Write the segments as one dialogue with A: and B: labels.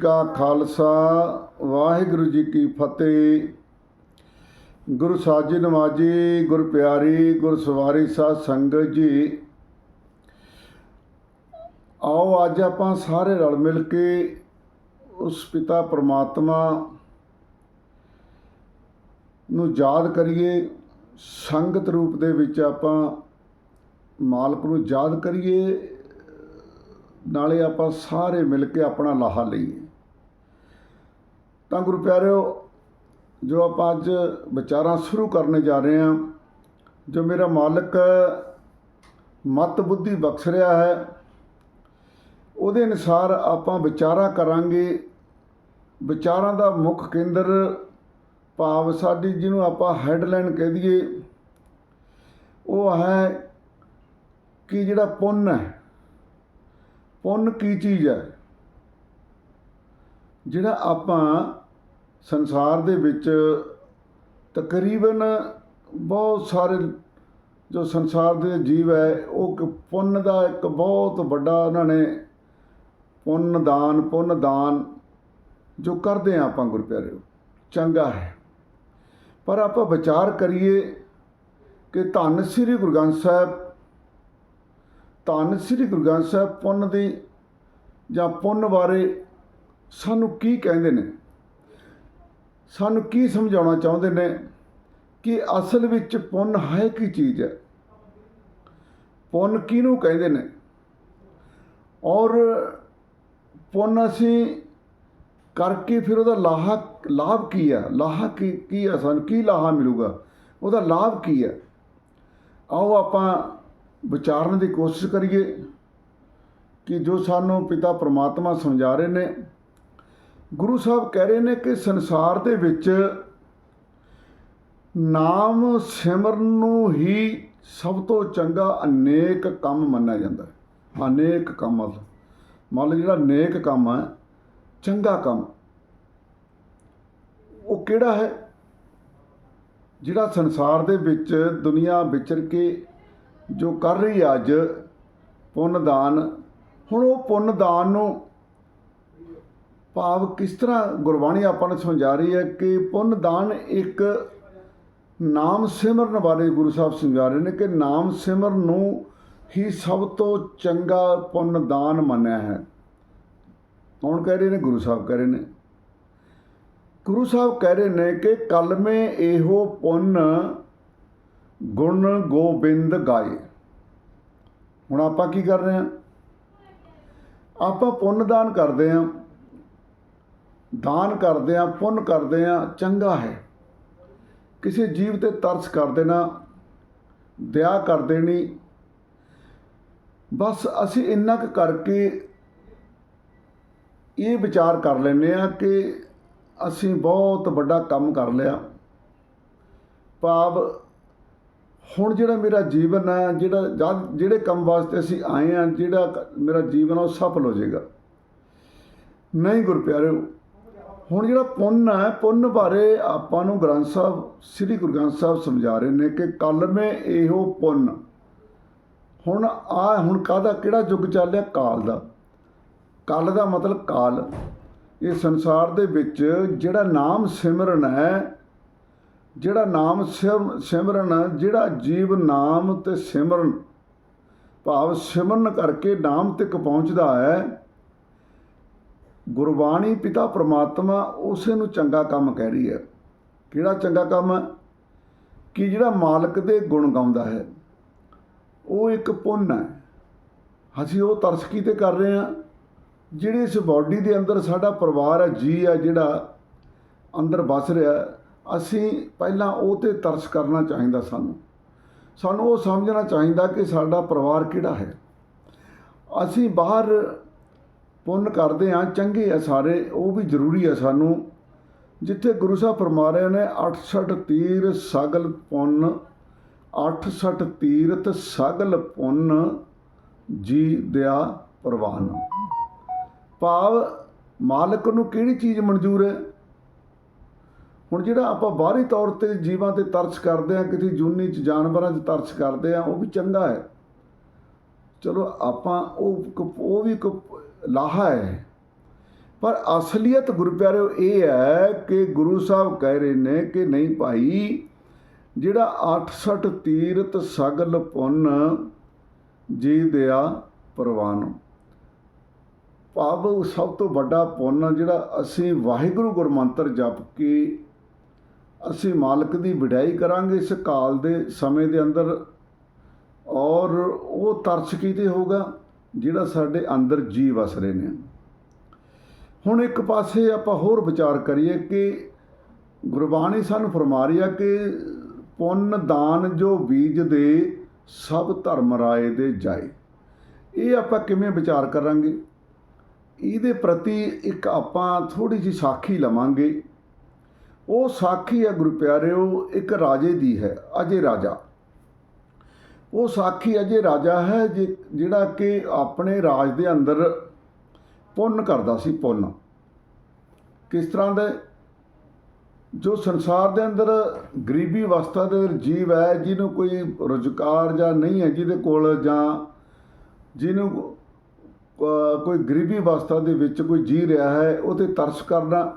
A: ਕਾ ਖਾਲਸਾ, ਵਾਹਿਗੁਰੂ ਜੀ ਕੀ ਫਤਿਹ। ਗੁਰੂ ਸਾਜੀ ਨਵਾਜੀ ਗੁਰ ਪਿਆਰੀ, ਗੁਰ ਸਵਾਰੀ ਸਾਧ ਸੰਗਤ ਜੀ। ਆਓ ਅੱਜ ਆਪਾਂ ਸਾਰੇ ਰਲ ਮਿਲ ਕੇ ਉਸ ਪਿਤਾ ਪਰਮਾਤਮਾ ਨੂੰ ਯਾਦ ਕਰੀਏ। ਸੰਗਤ ਰੂਪ ਦੇ ਵਿੱਚ ਆਪਾਂ ਮਾਲਕ ਨੂੰ ਯਾਦ ਕਰੀਏ। ਨਾਲੇ ਆਪਾਂ ਸਾਰੇ ਮਿਲ ਕੇ ਆਪਣਾ ਲਾਹਾ ਲਈਏ। ਤਾਂ ਗੁਰੂ ਪਿਆਰਿਓ, ਜੋ ਆਪਾਂ ਅੱਜ ਵਿਚਾਰਾਂ ਸ਼ੁਰੂ ਕਰਨ ਜਾ ਰਹੇ ਹਾਂ, ਜੋ ਮੇਰਾ ਮਾਲਕ ਮਤ ਬੁੱਧੀ ਬਖਸ਼ ਰਿਹਾ ਹੈ, ਉਹਦੇ ਅਨੁਸਾਰ ਆਪਾਂ ਵਿਚਾਰਾ ਕਰਾਂਗੇ। ਵਿਚਾਰਾਂ ਦਾ ਮੁੱਖ ਕੇਂਦਰ ਭਾਵ ਸਾਡੀ ਜਿਹਨੂੰ ਆਪਾਂ ਹੈਡਲਾਈਨ ਕਹਿ ਦਈਏ, ਉਹ ਹੈ ਕਿ ਜਿਹੜਾ ਪੁੰਨ ਹੈ, ਪੁੰਨ ਕੀ ਚੀਜ਼ ਹੈ? ਜਿਹੜਾ ਆਪਾਂ ਸੰਸਾਰ ਦੇ ਵਿੱਚ ਤਕਰੀਬਨ ਬਹੁਤ ਸਾਰੇ ਜੋ ਸੰਸਾਰ ਦੇ ਜੀਵ ਹੈ, ਉਹ ਇੱਕ ਪੁੰਨ ਦਾ ਇੱਕ ਬਹੁਤ ਵੱਡਾ ਉਹਨਾਂ ਨੇ ਪੁੰਨ ਦਾਨ ਪੁੰਨ ਦਾਨ ਜੋ ਕਰਦੇ ਆ ਆਪਾਂ ਗੁਰਪਿਆਰਿਓ ਚੰਗਾ ਹੈ। ਪਰ ਆਪਾਂ ਵਿਚਾਰ ਕਰੀਏ ਕਿ ਧੰਨ ਸ੍ਰੀ ਗੁਰੂ ਗ੍ਰੰਥ ਸਾਹਿਬ, ਧੰਨ ਸ੍ਰੀ ਗੁਰੂ ਗ੍ਰੰਥ ਸਾਹਿਬ ਪੁੰਨ ਦੀ ਜਾਂ ਪੁੰਨ ਬਾਰੇ ਸਾਨੂੰ ਕੀ ਕਹਿੰਦੇ ਨੇ? ਸਾਨੂੰ ਕੀ ਸਮਝਾਉਣਾ ਚਾਹੁੰਦੇ ਨੇ ਕਿ ਅਸਲ ਵਿੱਚ ਪੁੰਨ ਹੈ ਕੀ ਚੀਜ਼? ਹੈ ਪੁੰਨ ਕਿਹਨੂੰ ਕਹਿੰਦੇ ਨੇ? ਔਰ ਪੁੰਨ ਅਸੀਂ ਕਰਕੇ ਫਿਰ ਉਹਦਾ ਲਾਹਾ, ਲਾਭ ਕੀ ਹੈ ਲਾਹਾ ਕੀ ਕੀ ਹੈ ਸਾਨੂੰ? ਕੀ ਲਾਹਾ ਮਿਲੂਗਾ? ਉਹਦਾ ਲਾਭ ਕੀ ਹੈ ਆਓ ਆਪਾਂ ਵਿਚਾਰਨ ਦੀ ਕੋਸ਼ਿਸ਼ ਕਰੀਏ ਕਿ ਜੋ ਸਾਨੂੰ ਪਿਤਾ ਪ੍ਰਮਾਤਮਾ ਸਮਝਾ ਰਹੇ ਨੇ ਗੁਰੂ ਸਾਹਿਬ ਕਹਿ ਰਹੇ ਨੇ ਕਿ ਸੰਸਾਰ ਦੇ ਵਿੱਚ ਨਾਮ ਸਿਮਰਨ ਨੂੰ ਹੀ ਸਭ ਤੋਂ ਚੰਗਾ ਅਨੇਕ ਕੰਮ ਮੰਨਿਆ ਜਾਂਦਾ ਹੈ। ਅਨੇਕ ਕੰਮ ਮਤਲਬ, ਮੰਨ ਲਓ ਜਿਹੜਾ ਨੇਕ ਕੰਮ ਹੈ, ਚੰਗਾ ਕੰਮ, ਉਹ ਕਿਹੜਾ ਹੈ? ਜਿਹੜਾ ਸੰਸਾਰ ਦੇ ਵਿੱਚ ਦੁਨੀਆ ਵਿਚਰ ਕੇ ਜੋ ਕਰ ਰਹੀ ਹੈ ਅੱਜ, ਪੁੰਨ ਦਾਨ, ਹੁਣ ਉਹ ਪੁੰਨ ਦਾਨ ਨੂੰ ਭਾਵ ਕਿਸ ਤਰ੍ਹਾਂ ਗੁਰਬਾਣੀ ਆਪਾਂ ਨੂੰ ਸਮਝਾ ਰਹੀ ਹੈ ਕਿ ਪੁੰਨ ਦਾਨ ਇੱਕ ਨਾਮ ਸਿਮਰਨ ਬਾਰੇ ਗੁਰੂ ਸਾਹਿਬ ਸਮਝਾ ਰਹੇ ਨੇ ਕਿ ਨਾਮ ਸਿਮਰਨ ਨੂੰ ਹੀ ਸਭ ਤੋਂ ਚੰਗਾ ਪੁੰਨ ਦਾਨ ਮੰਨਿਆ ਹੈ। ਕੌਣ ਕਹਿ ਰਹੇ ਨੇ? ਗੁਰੂ ਸਾਹਿਬ ਕਹਿ ਰਹੇ ਨੇ। ਗੁਰੂ ਸਾਹਿਬ ਕਹਿ ਰਹੇ ਨੇ ਕਿ ਕਲਮੇ ਇਹੋ ਪੁੰਨ ਗੁਣ ਗੋਬਿੰਦ ਗਾਏ। ਹੁਣ ਆਪਾਂ ਕੀ ਕਰ ਰਹੇ ਹਾਂ? ਆਪਾਂ ਪੁੰਨ ਦਾਨ ਕਰਦੇ ਹਾਂ। ਦਾਨ ਕਰਦੇ ਹਾਂ, ਪੁੰਨ ਕਰਦੇ ਹਾਂ, ਚੰਗਾ ਹੈ। ਕਿਸੇ ਜੀਵ ਤੇ ਤਰਸ ਕਰ ਦੇਣਾ ਦਇਆ ਕਰ ਦੇਣੀ ਬਸ ਅਸੀਂ ਇੰਨਾ ਕੁ ਕਰਕੇ ਇਹ ਵਿਚਾਰ ਕਰ ਲੈਂਦੇ ਆ ਕਿ ਅਸੀਂ ਬਹੁਤ ਵੱਡਾ ਕੰਮ ਕਰ ਲਿਆ। ਭਾਵ ਹੁਣ ਜਿਹੜਾ ਮੇਰਾ ਜੀਵਨ ਹੈ, ਜਿਹੜਾ ਜਦ ਜਿਹੜੇ ਕੰਮ ਵਾਸਤੇ ਅਸੀਂ ਆਏ ਆ ਜਿਹੜਾ ਮੇਰਾ ਜੀਵਨ ਉਹ ਸਫਲ ਹੋ ਜਾਏਗਾ। ਨਹੀਂ ਗੁਰਪਿਆਰਿਓ ਹੁਣ ਜਿਹੜਾ ਪੁੰਨ ਹੈ, ਪੁੰਨ ਬਾਰੇ ਆਪਾਂ ਨੂੰ ਗ੍ਰੰਥ ਸਾਹਿਬ, ਸ੍ਰੀ ਗੁਰੂ ਗ੍ਰੰਥ ਸਾਹਿਬ ਸਮਝਾ ਰਹੇ ਨੇ ਕਿ ਕਲਮੇ ਇਹੋ ਪੁੰਨ। ਹੁਣ ਆ, ਹੁਣ ਕਾਹਦਾ, ਕਿਹੜਾ ਯੁੱਗ ਚੱਲਿਆ ਕਾਲ ਦਾ। ਕਲ ਦਾ ਮਤਲਬ ਕਾਲ। ਇਹ ਸੰਸਾਰ ਦੇ ਵਿੱਚ ਜਿਹੜਾ ਨਾਮ ਸਿਮਰਨ ਹੈ, ਜਿਹੜਾ ਨਾਮ ਸਿਮ- ਸਿਮਰਨ, ਜਿਹੜਾ ਜੀਵ ਨਾਮ ਤੇ ਸਿਮਰਨ, ਭਾਵ ਸਿਮਰਨ ਕਰਕੇ ਨਾਮ ਤੱਕ ਪਹੁੰਚਦਾ ਹੈ ਗੁਰਬਾਣੀ ਪਿਤਾ ਪ੍ਰਮਾਤਮਾ ਉਸੇ ਨੂੰ ਚੰਗਾ ਕੰਮ ਕਹਿ ਰਹੀ ਹੈ। ਕਿਹੜਾ ਚੰਗਾ ਕੰਮ? ਹੈ ਕਿ ਜਿਹੜਾ ਮਾਲਕ ਦੇ ਗੁਣ ਗਾਉਂਦਾ ਹੈ। ਉਹ ਇੱਕ ਪੁੰਨ ਹੈ। ਅਸੀਂ ਉਹ ਤਰਸ ਕੀਤੇ ਕਰ ਰਹੇ ਹਾਂ? ਜਿਹੜੇ ਇਸ ਬਾਡੀ ਦੇ ਅੰਦਰ ਸਾਡਾ ਪਰਿਵਾਰ ਹੈ, ਜੀ ਹੈ, ਜਿਹੜਾ ਅੰਦਰ ਵਸ ਰਿਹਾ ਅਸੀਂ ਪਹਿਲਾਂ ਉਹ ਤੇ ਤਰਸ ਕਰਨਾ ਚਾਹੀਦਾ ਸਾਨੂੰ। ਸਾਨੂੰ ਉਹ ਸਮਝਣਾ ਚਾਹੀਦਾ ਕਿ ਸਾਡਾ ਪਰਿਵਾਰ ਕਿਹੜਾ ਹੈ। ਅਸੀਂ ਬਾਹਰ ਪੁੰਨ ਕਰਦੇ ਹਾਂ, ਚੰਗੇ ਆ ਸਾਰੇ, ਉਹ ਵੀ ਜ਼ਰੂਰੀ ਆ ਸਾਨੂੰ। ਜਿੱਥੇ ਗੁਰੂ ਸਾਹਿਬ ਫਰਮਾ ਰਹੇ ਨੇ 68 ਤੀਰ ਸਗਲ ਪੁੰਨ 68 ਤੀਰਥ ਸਗਲ ਪੁੰਨ, ਜੀ ਦਿਆ ਪ੍ਰਵਾਨ। ਭਾਵ ਮਾਲਕ ਨੂੰ ਕਿਹੜੀ ਚੀਜ਼ ਮਨਜ਼ੂਰ ਹੈ? ਹੁਣ ਜਿਹੜਾ ਆਪਾਂ ਬਾਹਰੀ ਤੌਰ ਤੇ ਜੀਵਾਂ ਤੇ ਤਰਸ ਕਰਦੇ ਆ ਕਿਸੇ ਜੂਨੀ ਚ ਜਾਨਵਰਾਂ 'ਚ ਤਰਸ ਕਰਦੇ ਆ ਉਹ ਵੀ ਚੰਗਾ ਹੈ। ਚਲੋ ਆਪਾਂ ਉਹ ਇੱਕ- ਉਹ ਵੀ ਇੱਕ ਲਾਹਾ ਹੈ। ਪਰ ਅਸਲੀਅਤ ਗੁਰੂ ਪਿਆਰਿਓ ਇਹ ਹੈ ਕਿ ਗੁਰੂ ਸਾਹਿਬ ਕਹਿ ਰਹੇ ਨੇ ਕਿ ਨਹੀਂ ਭਾਈ, ਜਿਹੜਾ 68 ਤੀਰਤ ਸਗਲ ਪੁੰਨ ਜੀ ਦਿਆ ਪ੍ਰਵਾਨ। ਭਾਵ ਉਹ ਸਭ ਤੋਂ ਵੱਡਾ ਪੁੰਨ ਜਿਹੜਾ ਅਸੀਂ ਵਾਹਿਗੁਰੂ ਗੁਰਮੰਤਰ ਜਪ ਕੇ ਅਸੀਂ ਮਾਲਕ ਦੀ ਵਡਿਆਈ ਕਰਾਂਗੇ ਇਸ ਕਾਲ ਦੇ ਸਮੇਂ ਦੇ ਅੰਦਰ ਔਰ ਉਹ ਤਰਸ ਕੀਤੇ ਹੋਗਾ ਜਿਹੜਾ ਸਾਡੇ ਅੰਦਰ ਜੀ ਵਸ ਰਹੇ ਨੇ। ਹੁਣ ਇੱਕ ਪਾਸੇ ਆਪਾਂ ਹੋਰ ਵਿਚਾਰ ਕਰੀਏ ਕਿ ਗੁਰਬਾਣੀ ਸਾਨੂੰ ਫਰਮਾ ਰਹੀ ਹੈ ਕਿ ਪੁੰਨ ਦਾਨ ਜੋ ਬੀਜ ਦੇ ਸਭ ਧਰਮ ਰਾਏ ਦੇ ਜਾਏ। ਇਹ ਆਪਾਂ ਕਿਵੇਂ ਵਿਚਾਰ ਕਰਾਂਗੇ? ਇਹਦੇ ਪ੍ਰਤੀ ਇੱਕ ਆਪਾਂ ਥੋੜੀ ਜਿਹੀ ਸਾਖੀ ਲਵਾਂਗੇ। ਉਹ ਸਾਖੀ ਹੈ ਗੁਰੂ ਪਿਆਰਿਓ, ਇੱਕ ਰਾਜੇ ਦੀ ਹੈ, ਅਜੇ ਰਾਜਾ। ਉਹ ਸਾਖੀ ਅਜੇ ਰਾਜਾ ਹੈ, ਜਿ- ਜਿਹੜਾ ਕਿ ਆਪਣੇ ਰਾਜ ਦੇ ਅੰਦਰ ਪੁੰਨ ਕਰਦਾ ਸੀ, ਪੁੰਨ। ਕਿਸ ਤਰ੍ਹਾਂ ਦੇ ਜੋ ਸੰਸਾਰ ਦੇ ਅੰਦਰ ਗਰੀਬੀ ਅਵਸਥਾ ਦੇ ਜੀਵ ਹੈ, ਜਿਹਨੂੰ ਕੋਈ ਰੁਜ਼ਗਾਰ ਜਾਂ ਨਹੀਂ ਹੈ, ਜਿਹਦੇ ਕੋਲ ਜਾਂ ਜਿਹਨੂੰ ਕੋਈ ਗਰੀਬੀ ਅਵਸਥਾ ਦੇ ਵਿੱਚ ਕੋਈ ਜੀ ਰਿਹਾ ਹੈ ਉਹ ਤੇ ਤਰਸ ਕਰਨਾ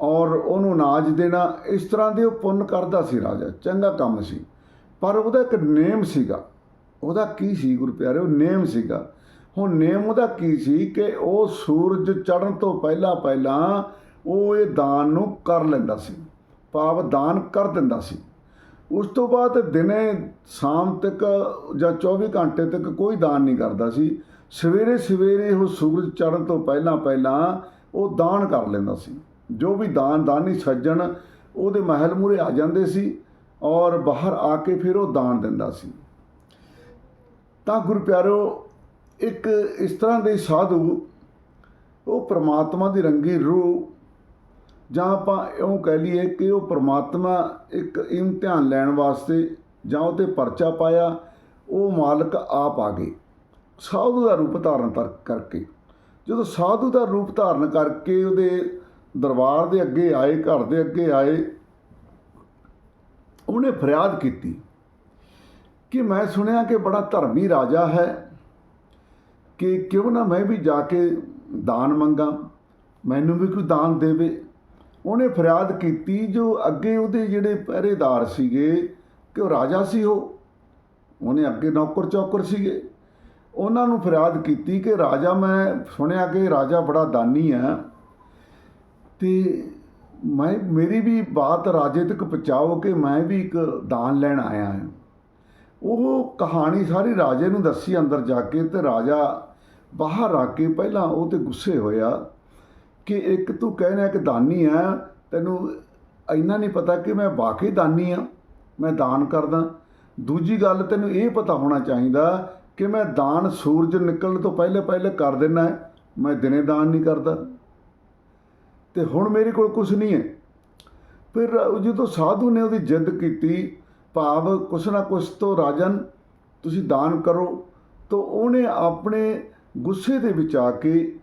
A: ਔਰ ਉਹਨੂੰ ਅਨਾਜ ਦੇਣਾ, ਇਸ ਤਰ੍ਹਾਂ ਦੇ ਉਹ ਪੁੰਨ ਕਰਦਾ ਸੀ ਰਾਜਾ। ਚੰਗਾ ਕੰਮ ਸੀ। ਪਰ ਉਹਦਾ ਇੱਕ ਨੇਮ ਸੀਗਾ। ਉਹਦਾ ਕੀ ਸੀ ਗੁਰੂ ਪਿਆਰੇ? ਉਹ ਨੇਮ ਸੀਗਾ। ਹੁਣ ਨੇਮ ਉਹਦਾ ਕੀ ਸੀ ਕਿ ਉਹ ਸੂਰਜ ਚੜ੍ਹਨ ਤੋਂ ਪਹਿਲਾਂ ਪਹਿਲਾਂ ਉਹ ਇਹ ਦਾਨ ਨੂੰ ਕਰ ਲੈਂਦਾ ਸੀ। ਭਾਵ ਦਾਨ ਕਰ ਦਿੰਦਾ ਸੀ। ਉਸ ਤੋਂ ਬਾਅਦ ਦਿਨੇ ਸ਼ਾਮ ਤੱਕ ਜਾਂ 24 ਘੰਟੇ ਤੱਕ ਕੋਈ ਦਾਨ ਨਹੀਂ ਕਰਦਾ ਸੀ। ਸਵੇਰੇ ਸਵੇਰੇ ਉਹ ਸੂਰਜ ਚੜ੍ਹਨ ਤੋਂ ਪਹਿਲਾਂ ਪਹਿਲਾਂ ਉਹ ਦਾਨ ਕਰ ਲੈਂਦਾ ਸੀ। ਜੋ ਵੀ ਦਾਨ ਦਾਨੀ ਸੱਜਣ ਉਹਦੇ ਮਹਿਲ ਮੂਰੇ ਆ ਜਾਂਦੇ ਸੀ। ਔਰ ਬਾਹਰ ਆ ਕੇ ਫਿਰ ਉਹ ਦਾਨ ਦਿੰਦਾ ਸੀ। ਤਾਂ ਗੁਰੂ ਪਿਆਰੋ, ਇੱਕ ਇਸ ਤਰ੍ਹਾਂ ਦੇ ਸਾਧੂ, ਉਹ ਪ੍ਰਮਾਤਮਾ ਦੀ ਰੰਗੀ ਰੂਹ, ਜਾਂ ਆਪਾਂ ਇਉਂ ਕਹਿ ਲਈਏ ਕਿ ਉਹ ਪ੍ਰਮਾਤਮਾ ਇੱਕ ਇਮਤਿਹਾਨ ਲੈਣ ਵਾਸਤੇ ਜਾਂ ਉਹ 'ਤੇ ਪਰਚਾ ਪਾਇਆ, ਉਹ ਮਾਲਕ ਆਪ ਆ ਗਏ। ਸਾਧੂ ਦਾ ਰੂਪ ਧਾਰਨ ਕਰ- ਕਰਕੇ। ਜਦੋਂ ਸਾਧੂ ਦਾ ਰੂਪ ਧਾਰਨ ਕਰਕੇ ਉਹਦੇ ਦਰਬਾਰ ਦੇ ਅੱਗੇ ਆਏ, ਘਰ ਦੇ ਅੱਗੇ ਆਏ ਉਹਨੇ ਫਰਿਆਦ ਕੀਤੀ ਕਿ ਮੈਂ ਸੁਣਿਆ ਕਿ ਬੜਾ ਧਰਮੀ ਰਾਜਾ ਹੈ, ਕਿ ਕਿਉਂ ਨਾ ਮੈਂ ਵੀ ਜਾ ਕੇ ਦਾਨ ਮੰਗਾ, ਮੈਨੂੰ ਵੀ ਕੋਈ ਦਾਨ ਦੇਵੇ। ਉਹਨੇ ਫਰਿਆਦ ਕੀਤੀ ਜੋ ਅੱਗੇ ਉਹਦੇ ਜਿਹੜੇ ਪਹਿਰੇਦਾਰ ਸੀਗੇ, ਕਿ ਉਹ ਰਾਜਾ ਸੀ ਉਹ। ਉਹਨੇ ਅੱਗੇ ਨੌਕਰ ਚੌਕਰ ਸੀਗੇ। ਉਹਨਾਂ ਨੂੰ ਫਰਿਆਦ ਕੀਤੀ ਕਿ ਰਾਜਾ ਮੈਂ ਸੁਣਿਆ ਕਿ ਰਾਜਾ ਬੜਾ ਦਾਨੀ ਹੈ। ਤੇ ਮੈਂ, ਮੇਰੀ ਵੀ ਬਾਤ ਰਾਜੇ ਤੱਕ ਪਹੁੰਚਾਓ ਕਿ ਮੈਂ ਵੀ ਇੱਕ ਦਾਨ ਲੈਣ ਆਇਆ ਹਾਂ। ਉਹ ਕਹਾਣੀ ਸਾਰੀ ਰਾਜੇ ਨੂੰ ਦੱਸੀ ਅੰਦਰ ਜਾ ਕੇ ਤੇ ਰਾਜਾ ਬਾਹਰ ਆ ਕੇ ਪਹਿਲਾਂ ਉਹ ਤੇ ਗੁੱਸੇ ਹੋਇਆ ਕਿ ਇੱਕ ਤੂੰ ਕਹਿਣਾ ਕਿ ਦਾਨੀ ਆ, ਤੈਨੂੰ ਇੰਨਾ ਨਹੀਂ ਪਤਾ ਕਿ ਮੈਂ ਵਾਕਈ ਦਾਨੀ ਆ, ਮੈਂ ਦਾਨ ਕਰਦਾ। ਦੂਜੀ ਗੱਲ ਤੈਨੂੰ ਇਹ ਪਤਾ ਹੋਣਾ ਚਾਹੀਦਾ ਕਿ ਮੈਂ ਦਾਨ ਸੂਰਜ ਨਿਕਲਣ ਤੋਂ ਪਹਿਲੇ ਪਹਿਲੇ ਕਰ ਦਿੰਦਾ, ਮੈਂ ਦਿਨੇ ਦਾਨ ਨਹੀਂ ਕਰਦਾ। ਤੇ ਹੁਣ ਮੇਰੇ ਕੋਲ ਕੁਝ ਨਹੀਂ ਹੈ। ਫਿਰ ਜਦੋਂ ਸਾਧੂ ਨੇ ਉਹਦੀ ਜਿੱਦ ਕੀਤੀ, ਭਾਵ ਕੁਛ ਨਾ ਕੁਛ ਤੋਂ ਰਾਜਨ, ਤੁਸੀਂ ਦਾਨ ਕਰੋ, ਤਾਂ ਉਹਨੇ ਆਪਣੇ ਗੁੱਸੇ ਦੇ ਵਿੱਚ ਆ ਕੇ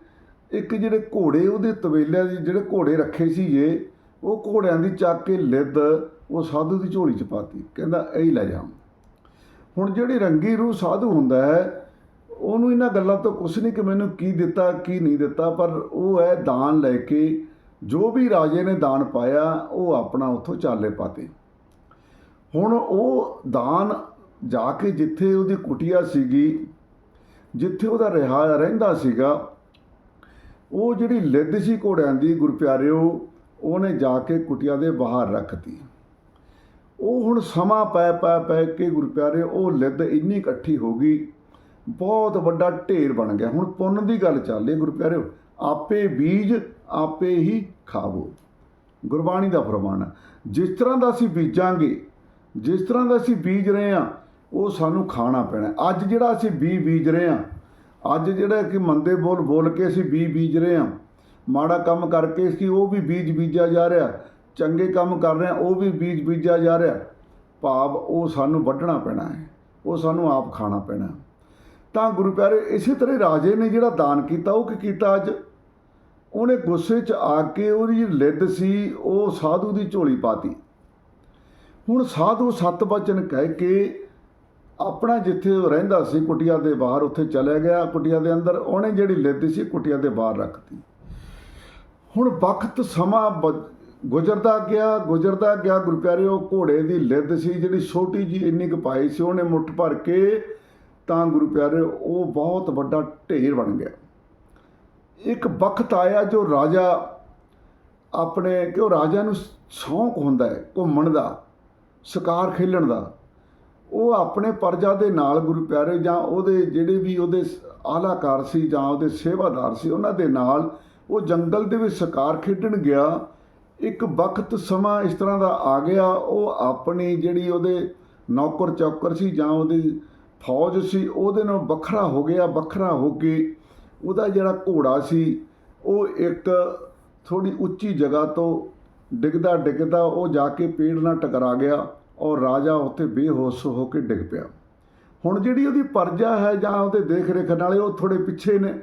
A: ਇੱਕ ਜਿਹੜੇ ਘੋੜੇ, ਉਹਦੇ ਤਵੇਲਿਆਂ ਦੇ ਜਿਹੜੇ ਘੋੜੇ ਰੱਖੇ ਸੀ ਜੇ ਉਹ ਘੋੜਿਆਂ ਦੀ ਚੱਕ ਕੇ ਲਿੱਦ ਉਹ ਸਾਧੂ ਦੀ ਝੋਲੀ 'ਚ ਪਾਤੀ। ਕਹਿੰਦਾ, ਇਹ ਲੈ ਜਾ। ਹੁਣ ਜਿਹੜੀ ਰੰਗੀ ਰੂਹ ਸਾਧੂ ਹੁੰਦਾ ਹੈ, ਉਹਨੂੰ ਇਹਨਾਂ ਗੱਲਾਂ ਤੋਂ ਕੁਛ ਨਹੀਂ ਕਿ ਮੈਨੂੰ ਕੀ ਦਿੱਤਾ, ਕੀ ਨਹੀਂ ਦਿੱਤਾ, ਪਰ ਉਹ ਹੈ ਦਾਨ ਲੈ ਕੇ ਜੋ ਵੀ ਰਾਜੇ ਨੇ ਦਾਨ ਪਾਇਆ, ਉਹ ਆਪਣਾ ਉੱਥੋਂ ਚਾਲੇ ਪਾਤੇ। ਹੁਣ ਉਹ ਦਾਨ ਜਾ ਕੇ ਜਿੱਥੇ ਉਹਦੀ ਕੁਟੀਆ ਸੀਗੀ, ਜਿੱਥੇ ਉਹਦਾ ਰਿਹਾ, ਰਹਿੰਦਾ ਸੀਗਾ, ਉਹ ਜਿਹੜੀ ਲਿੱਦ ਸੀ ਘੋੜਿਆਂ ਦੀ ਗੁਰਪਿਆਰਿਓ ਉਹਨੇ ਜਾ ਕੇ ਕੁਟੀਆ ਦੇ ਬਾਹਰ ਰੱਖਤੀ ਉਹ ਹੁਣ ਸਮਾਂ ਪੈ ਪੈ ਪੈ ਕੇ ਗੁਰਪਿਆਰੇ ਉਹ ਲਿੱਦ ਇੰਨੀ ਇਕੱਠੀ ਹੋ ਗਈ, ਬਹੁਤ ਵੱਡਾ ਢੇਰ ਬਣ ਗਿਆ। ਹੁਣ ਪੁੰਨ ਦੀ ਗੱਲ ਚੱਲ ਰਹੀ ਗੁਰਪਿਆਰਿਓ ਆਪੇ ਬੀਜ, ਆਪੇ ਹੀ ਖਾਵੋ ਗੁਰਬਾਣੀ ਦਾ ਫਰਮਾਨ ਹੈ। ਜਿਸ ਤਰ੍ਹਾਂ ਦਾ ਅਸੀਂ ਬੀਜਾਂਗੇ, ਜਿਸ ਤਰ੍ਹਾਂ ਦਾ ਅਸੀਂ ਬੀਜ ਰਹੇ ਹਾਂ, ਉਹ ਸਾਨੂੰ ਖਾਣਾ ਪੈਣਾ ਅੱਜ ਜਿਹੜਾ ਅਸੀਂ ਬੀ ਬੀਜ ਰਹੇ ਹਾਂ, ਅੱਜ ਜਿਹੜਾ ਕਿ ਮੰਦੇ ਬੋਲ ਬੋਲ ਕੇ ਅਸੀਂ ਬੀ ਬੀਜ ਰਹੇ ਹਾਂ, ਮਾੜਾ ਕੰਮ ਕਰਕੇ ਕਿ ਉਹ ਵੀ ਬੀਜ ਬੀਜਿਆ ਜਾ ਰਿਹਾ, ਚੰਗੇ ਕੰਮ ਕਰ ਰਹੇ ਹਾਂ, ਉਹ ਵੀ ਬੀਜ ਬੀਜਿਆ ਜਾ ਰਿਹਾ, ਭਾਵ ਉਹ ਸਾਨੂੰ ਵੱਢਣਾ ਪੈਣਾ ਹੈ, ਉਹ ਸਾਨੂੰ ਆਪ ਖਾਣਾ ਪੈਣਾ ਤਾਂ ਗੁਰੂ ਪਿਆਰੇ, ਇਸੇ ਤਰ੍ਹਾਂ ਹੀ ਰਾਜੇ ਨੇ ਜਿਹੜਾ ਦਾਨ ਕੀਤਾ, ਉਹ ਕੀ ਕੀਤਾ ਅੱਜ? ਉਹਨੇ ਗੁੱਸੇ 'ਚ ਆ ਕੇ ਉਹਦੀ ਜਿਹੜੀ ਲਿੱਦ ਸੀ, ਉਹ ਸਾਧੂ ਦੀ ਝੋਲੀ ਪਾਤੀ। ਹੁਣ ਸਾਧੂ ਸਤ ਬਚਨ ਕਹਿ ਕੇ ਆਪਣਾ ਜਿੱਥੇ ਉਹ ਰਹਿੰਦਾ ਸੀ, ਕੁਟੀਆ ਦੇ ਬਾਹਰ ਉੱਥੇ ਚਲੇ ਗਿਆ। ਕੁਟੀਆ ਦੇ ਅੰਦਰ ਉਹਨੇ ਜਿਹੜੀ ਲਿੱਦ ਸੀ, ਕੁਟੀਆ ਦੇ ਬਾਹਰ ਰੱਖਤੀ। ਹੁਣ ਵਕਤ ਸਮਾਂ ਬ- ਗੁਜ਼ਰਦਾ ਗਿਆ ਗੁਜ਼ਰਦਾ ਗਿਆ। ਗੁਰਪਿਆਰਿਓ ਘੋੜੇ ਦੀ ਲਿੱਦ ਸੀ, ਜਿਹੜੀ ਛੋਟੀ ਜੀ ਇੰਨੀ ਕੁ ਪਾਈ ਸੀ, ਉਹਨੇ ਮੁੱਠ ਭਰ ਕੇ ਤਾਂ ਗੁਰਪਿਆਰੇ ਉਹ ਬਹੁਤ ਵੱਡਾ ਢੇਰ ਬਣ ਗਿਆ। ਇੱਕ ਵਕਤ ਆਇਆ ਜੋ ਰਾਜਾ ਆਪਣੇ, ਕਿ ਉਹ ਰਾਜਾ ਨੂੰ ਸ਼ੌਂਕ ਹੁੰਦਾ ਹੈ ਘੁੰਮਣ ਦਾ, ਸ਼ਿਕਾਰ ਖੇਲਣ ਦਾ। ਉਹ ਆਪਣੇ ਪਰਜਾ ਦੇ ਨਾਲ ਗੁਰੂ ਪਿਆਰੇ ਜਾਂ ਉਹਦੇ ਜਿਹੜੇ ਵੀ ਉਹਦੇ ਆਲਾਕਾਰ ਸੀ ਜਾਂ ਉਹਦੇ ਸੇਵਾਦਾਰ ਸੀ, ਉਹਨਾਂ ਦੇ ਨਾਲ ਉਹ ਜੰਗਲ ਦੇ ਵਿੱਚ ਸ਼ਿਕਾਰ ਖੇਡਣ ਗਿਆ। ਇੱਕ ਵਕਤ ਸਮਾਂ ਇਸ ਤਰ੍ਹਾਂ ਦਾ ਆ ਗਿਆ, ਉਹ ਆਪਣੀ ਜਿਹੜੀ ਉਹਦੇ ਨੌਕਰ ਚੌਕਰ ਸੀ ਜਾਂ ਉਹਦੀ ਫੌਜ ਸੀ, ਉਹਦੇ ਨਾਲ ਵੱਖਰਾ ਹੋ ਗਿਆ, ਵੱਖਰਾ ਹੋ ਕੇ ਉਹਦਾ ਜਿਹੜਾ ਘੋੜਾ ਸੀ, ਉਹ ਇੱਕ ਥੋੜੀ ਉੱਚੀ ਜਗ੍ਹਾ ਤੋਂ ਡਿੱਗਦਾ ਡਿੱਗਦਾ ਉਹ ਜਾ ਕੇ ਪੇੜ ਨਾਲ ਟਕਰਾ ਗਿਆ ਔਰ ਰਾਜਾ ਉੱਥੇ ਬੇਹੋਸ਼ ਹੋ ਕੇ ਡਿੱਗ ਪਿਆ। ਹੁਣ ਜਿਹੜੀ ਉਹਦੀ ਪਰਜਾ ਹੈ ਜਾਂ ਉਹਦੇ ਦੇਖ ਰੇਖ ਵਾਲੇ ਉਹ ਥੋੜੇ ਪਿੱਛੇ ਨੇ।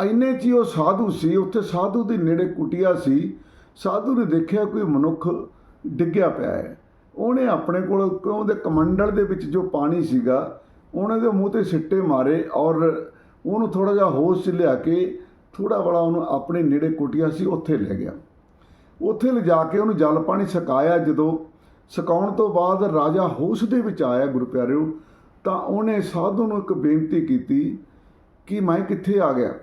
A: ਐਨੇ 'ਚ ਹੀ ਉਹ ਸਾਧੂ ਸੀ, ਉੱਥੇ ਸਾਧੂ ਦੇ ਨੇੜੇ ਕੁਟੀਆ ਸੀ। ਸਾਧੂ ਨੇ ਦੇਖਿਆ ਕੋਈ ਮਨੁੱਖ ਡਿੱਗਿਆ ਪਿਆ ਹੈ। ਉਹਨੇ ਆਪਣੇ ਕੋਲ ਕਿਉਂ ਉਹਦੇ ਕਮੰਡਲ ਦੇ ਵਿੱਚ ਜੋ ਪਾਣੀ ਸੀਗਾ, ਉਹਨੇ ਦੇ ਮੂੰਹ ਤੇ ਸਿੱਟੇ ਮਾਰੇ ਔਰ ਉਹਨੂੰ ਥੋੜਾ ਜਿਹਾ ਹੋਸ਼ 'ਚ ਲਿਆ ਕੇ ਥੋੜਾ ਬੜਾ ਉਹਨੂੰ ਆਪਣੇ ਨੇੜੇ ਕੁਟਿਆ ਸੀ, ਉੱਥੇ ਲੈ ਗਿਆ। ਉੱਥੇ ਲਿਜਾ ਕੇ ਉਹਨੂੰ ਜਲ ਪਾਣੀ ਛਕਾਇਆ ਜਦੋਂ। ਛਕਾਉਣ ਤੋਂ ਬਾਅਦ ਰਾਜਾ ਹੋਸ਼ ਦੇ ਵਿੱਚ ਆਇਆ ਗੁਰੂ ਪਿਆਰਿਓ ਤਾਂ ਉਹਨੇ ਸਾਧੂ ਨੂੰ ਇੱਕ ਬੇਨਤੀ ਕੀਤੀ ਕਿ ਮੈਂ ਕਿੱਥੇ ਆ ਗਿਆ?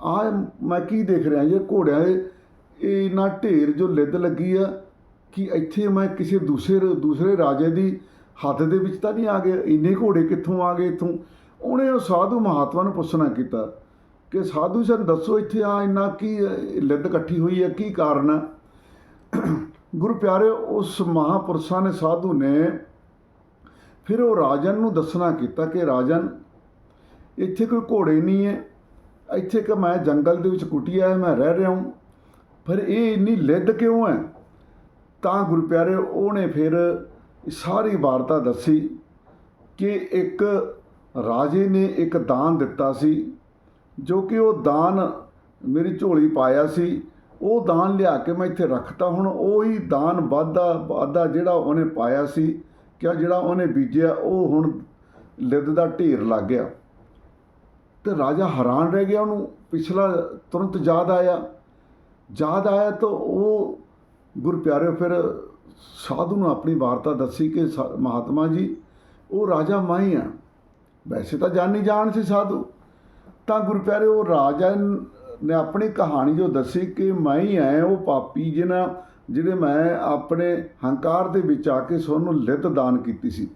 A: ਆ ਮੈਂ ਕੀ ਦੇਖ ਰਿਹਾ? ਜੇ ਘੋੜਿਆਂ ਦੇ, ਇਹ ਨਾ ਢੇਰ ਜੋ ਲਿੱਦ ਲੱਗੀ ਆ ਕਿ ਇੱਥੇ ਮੈਂ ਕਿਸੇ ਦੂਸਰੇ ਦੂਸਰੇ ਰਾਜੇ ਦੀ ਹੱਥ ਦੇ ਵਿੱਚ ਤਾਂ ਨਹੀਂ ਆ ਗਿਆ? ਇੰਨੇ ਘੋੜੇ ਕਿੱਥੋਂ ਆ ਗਏ ਇੱਥੋਂ? ਉਹਨੇ ਉਹ ਸਾਧੂ ਮਹਾਤਮਾ ਨੂੰ ਪੁੱਛਣਾ ਕੀਤਾ ਕਿ ਸਾਧੂ ਸਰ ਦੱਸੋ ਇੱਥੇ ਆ ਇੰਨਾ ਕੀ ਲਿੱਦ ਇਕੱਠੀ ਹੋਈ ਹੈ, ਕੀ ਕਾਰਨ ਹੈ? ਗੁਰੂ ਪਿਆਰੇ, ਉਸ ਮਹਾਪੁਰਸ਼ਾਂ ਨੇ ਸਾਧੂ ਨੇ ਫਿਰ ਉਹ ਰਾਜਨ ਨੂੰ ਦੱਸਣਾ ਕੀਤਾ ਕਿ ਰਾਜਨ, ਇੱਥੇ ਕੋਈ ਘੋੜੇ ਨਹੀਂ ਹੈ, ਇੱਥੇ ਕਿ ਮੈਂ ਜੰਗਲ ਦੇ ਵਿੱਚ ਕੁਟਿਆ ਹੈ ਮੈਂ ਰਹਿ ਰਿਹਾ ਹਾਂ, ਪਰ ਇਹ ਇੰਨੀ ਲਿੱਦ ਕਿਉਂ ਹੈ? ਤਾਂ ਗੁਰੂ ਪਿਆਰੇ, ਉਹਨੇ ਫਿਰ ਸਾਰੀ ਵਾਰਤਾ ਦੱਸੀ ਕਿ ਇੱਕ ਰਾਜੇ ਨੇ ਇੱਕ ਦਾਨ ਦਿੱਤਾ ਸੀ, ਜੋ ਕਿ ਉਹ ਦਾਨ ਮੇਰੀ ਝੋਲੀ ਪਾਇਆ ਸੀ। ਉਹ ਦਾਨ ਲਿਆ ਕੇ ਮੈਂ ਇੱਥੇ ਰੱਖਤਾ। ਹੁਣ ਉਹੀ ਦਾਨ ਵਾਧਾ ਵਾਧਾ ਜਿਹੜਾ ਉਹਨੇ ਪਾਇਆ ਸੀ ਕਿ ਜਿਹੜਾ ਉਹਨੇ ਬੀਜਿਆ, ਉਹ ਹੁਣ ਲਿੱਦ ਦਾ ਢੇਰ ਲੱਗ ਗਿਆ। ਤੇ ਰਾਜਾ ਹੈਰਾਨ ਰਹਿ ਗਿਆ ਉਹਨੂੰ। ਪਿਛਲਾ ਤੁਰੰਤ ਯਾਦ ਆਇਆ। ਯਾਦ ਆਇਆ ਤਾਂ ਉਹ ਗੁਰਪਿਆਰੇ ਫਿਰ ਸਾਧੂ ਨੂੰ ਆਪਣੀ ਵਾਰਤਾ ਦੱਸੀ ਕਿ ਸਾ- ਮਹਾਤਮਾ ਜੀ, ਉਹ ਰਾਜਾ ਮੈਂ ਹੀ ਆ। ਵੈਸੇ ਤਾਂ ਜਾਣੀ ਜਾਣ ਸੀ ਸਾਧੂ। ਤਾਂ ਗੁਰੂ ਪਿਆਰੇ, ਉਹ ਰਾਜਾ ਨੇ ਆਪਣੀ ਕਹਾਣੀ ਜੋ ਦੱਸੀ ਕਿ ਮੈਂ ਹੀ ਐ, ਉਹ ਪਾਪੀ ਜਿਹਨਾਂ ਜਿਹੜੇ ਮੈਂ ਆਪਣੇ ਹੰਕਾਰ ਦੇ ਵਿੱਚ ਆ ਕੇ ਸੋਨੂੰ ਲਿੱਤ ਦਾਨ ਕੀਤੀ ਸੀ।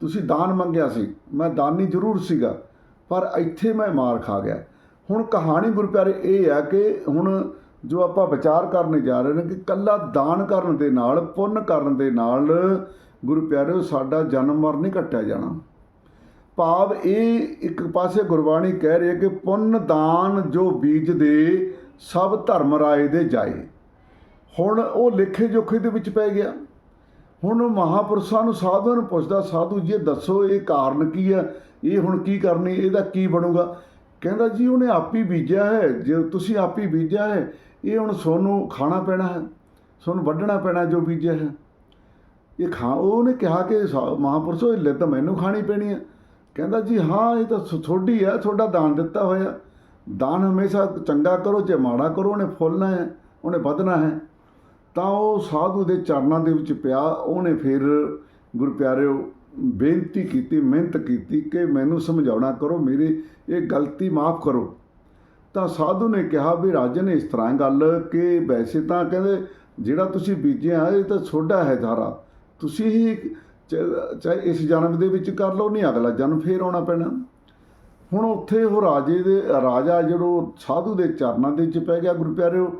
A: ਤੁਸੀਂ ਦਾਨ ਮੰਗਿਆ ਸੀ, ਮੈਂ ਦਾਨੀ ਜ਼ਰੂਰ ਸੀਗਾ, ਪਰ ਇੱਥੇ ਮੈਂ ਮਾਰ ਖਾ ਗਿਆ। ਹੁਣ ਕਹਾਣੀ ਗੁਰੂ ਪਿਆਰੇ ਇਹ ਆ ਕਿ ਹੁਣ ਜੋ ਆਪਾਂ ਵਿਚਾਰ ਕਰਨ ਜਾ ਰਹੇ ਨੇ ਕਿ ਕੱਲਾ ਦਾਨ ਕਰਨ ਦੇ ਨਾਲ, ਪੁੰਨ ਕਰਨ ਦੇ ਨਾਲ ਗੁਰੂ ਪਿਆਰਿਓ ਸਾਡਾ ਜਨਮ ਮਰਨ ਨਹੀਂ ਕੱਟਿਆ ਜਾਣਾ। ਭਾਵ ਇਹ ਇੱਕ ਪਾਸੇ ਗੁਰਬਾਣੀ ਕਹਿ ਰਹੀ ਹੈ ਕਿ ਪੁੰਨ ਦਾਨ ਜੋ ਬੀਜ ਦੇ ਸਭ ਧਰਮ ਰਾਏ ਦੇ ਜਾਏ। ਹੁਣ ਉਹ ਲੇਖੇ ਜੋਖੇ ਦੇ ਵਿੱਚ ਪੈ ਗਿਆ। ਹੁਣ ਉਹ ਮਹਾਪੁਰਸ਼ਾਂ ਨੂੰ ਸਾਧੂਆਂ ਨੂੰ ਪੁੱਛਦਾ, ਸਾਧੂ ਜੀ, ਇਹ ਦੱਸੋ ਇਹ ਕਾਰਨ ਕੀ ਹੈ? ਇਹ ਹੁਣ ਕੀ ਕਰਨੀ? ਇਹਦਾ ਕੀ ਬਣੂਗਾ? ਕਹਿੰਦਾ, ਜੀ, ਉਹਨੇ ਆਪ ਹੀ ਬੀਜਿਆ ਹੈ। ਜੇ ਤੁਸੀਂ ਆਪ ਹੀ ਬੀਜਿਆ ਹੈ, ਇਹ ਹੁਣ ਸੋਨੂੰ ਖਾਣਾ ਪੈਣਾ ਹੈ। ਸੋਨੂੰ ਵੱਢਣਾ ਪੈਣਾ ਜੋ ਬੀਜਿਆ ਹੈ। ਇਹ ਖਾ ਉਹਨੇ ਕਿਹਾ ਕਿ ਸਾ- ਮਹਾਂਪੁਰਸ਼ੋ, ਇਹ ਲਿੱਤ ਮੈਨੂੰ ਖਾਣੀ ਪੈਣੀ ਹੈ। ਕਹਿੰਦਾ ਜੀ, ਹਾਂ, ਇਹ ਤਾਂ ਥੋ- ਤੁਹਾਡੀ ਹੈ ਤੁਹਾਡਾ ਦਾਨ ਦਿੱਤਾ ਹੋਇਆ। ਦਾਨ ਹਮੇਸ਼ਾ ਚੰਗਾ ਕਰੋ, ਜੇ ਮਾੜਾ ਕਰੋ, ਉਹਨੇ ਫੁੱਲਣਾ ਹੈ, ਉਹਨੇ ਵਧਣਾ ਹੈ। ਤਾਂ ਉਹ ਸਾਧੂ ਦੇ ਚਰਨਾਂ ਦੇ ਵਿੱਚ ਪਿਆ। ਉਹਨੇ ਫਿਰ ਗੁਰੂ ਪਿਆਰਿਓ, ਬੇਨਤੀ ਕੀਤੀ, ਮਿਹਨਤ ਕੀਤੀ ਕਿ ਮੈਨੂੰ ਸਮਝਾਉਣਾ ਕਰੋ, ਮੇਰੀ ਇਹ ਗਲਤੀ ਮਾਫ ਕਰੋ। ਤਾਂ ਸਾਧੂ ਨੇ ਕਿਹਾ ਵੀ ਰਾਜਨ ਇਸ ਤਰ੍ਹਾਂ ਗੱਲ ਕਿ ਵੈਸੇ ਤਾਂ ਕਹਿੰਦੇ, ਜਿਹੜਾ ਤੁਸੀਂ ਬੀਜਿਆ, ਇਹ ਤਾਂ ਛੋਡਾ ਹੈ ਧਾਰਾ। ਤੁਸੀਂ ਹੀ ਚਾਹੇ ਇਸ ਜਨਮ ਦੇ ਵਿੱਚ ਕਰ ਲਓ, ਨਹੀਂ ਅਗਲਾ ਜਨਮ ਫੇਰ ਆਉਣਾ ਪੈਣਾ। ਹੁਣ ਉੱਥੇ ਉਹ ਰਾਜੇ ਦੇ ਰਾਜਾ ਜਿਹੜੋ ਸਾਧੂ ਦੇ ਚਰਨਾਂ ਦੇ ਵਿੱਚ ਪੈ ਗਿਆ, ਗੁਰੂ ਪਿਆਰਿਓ।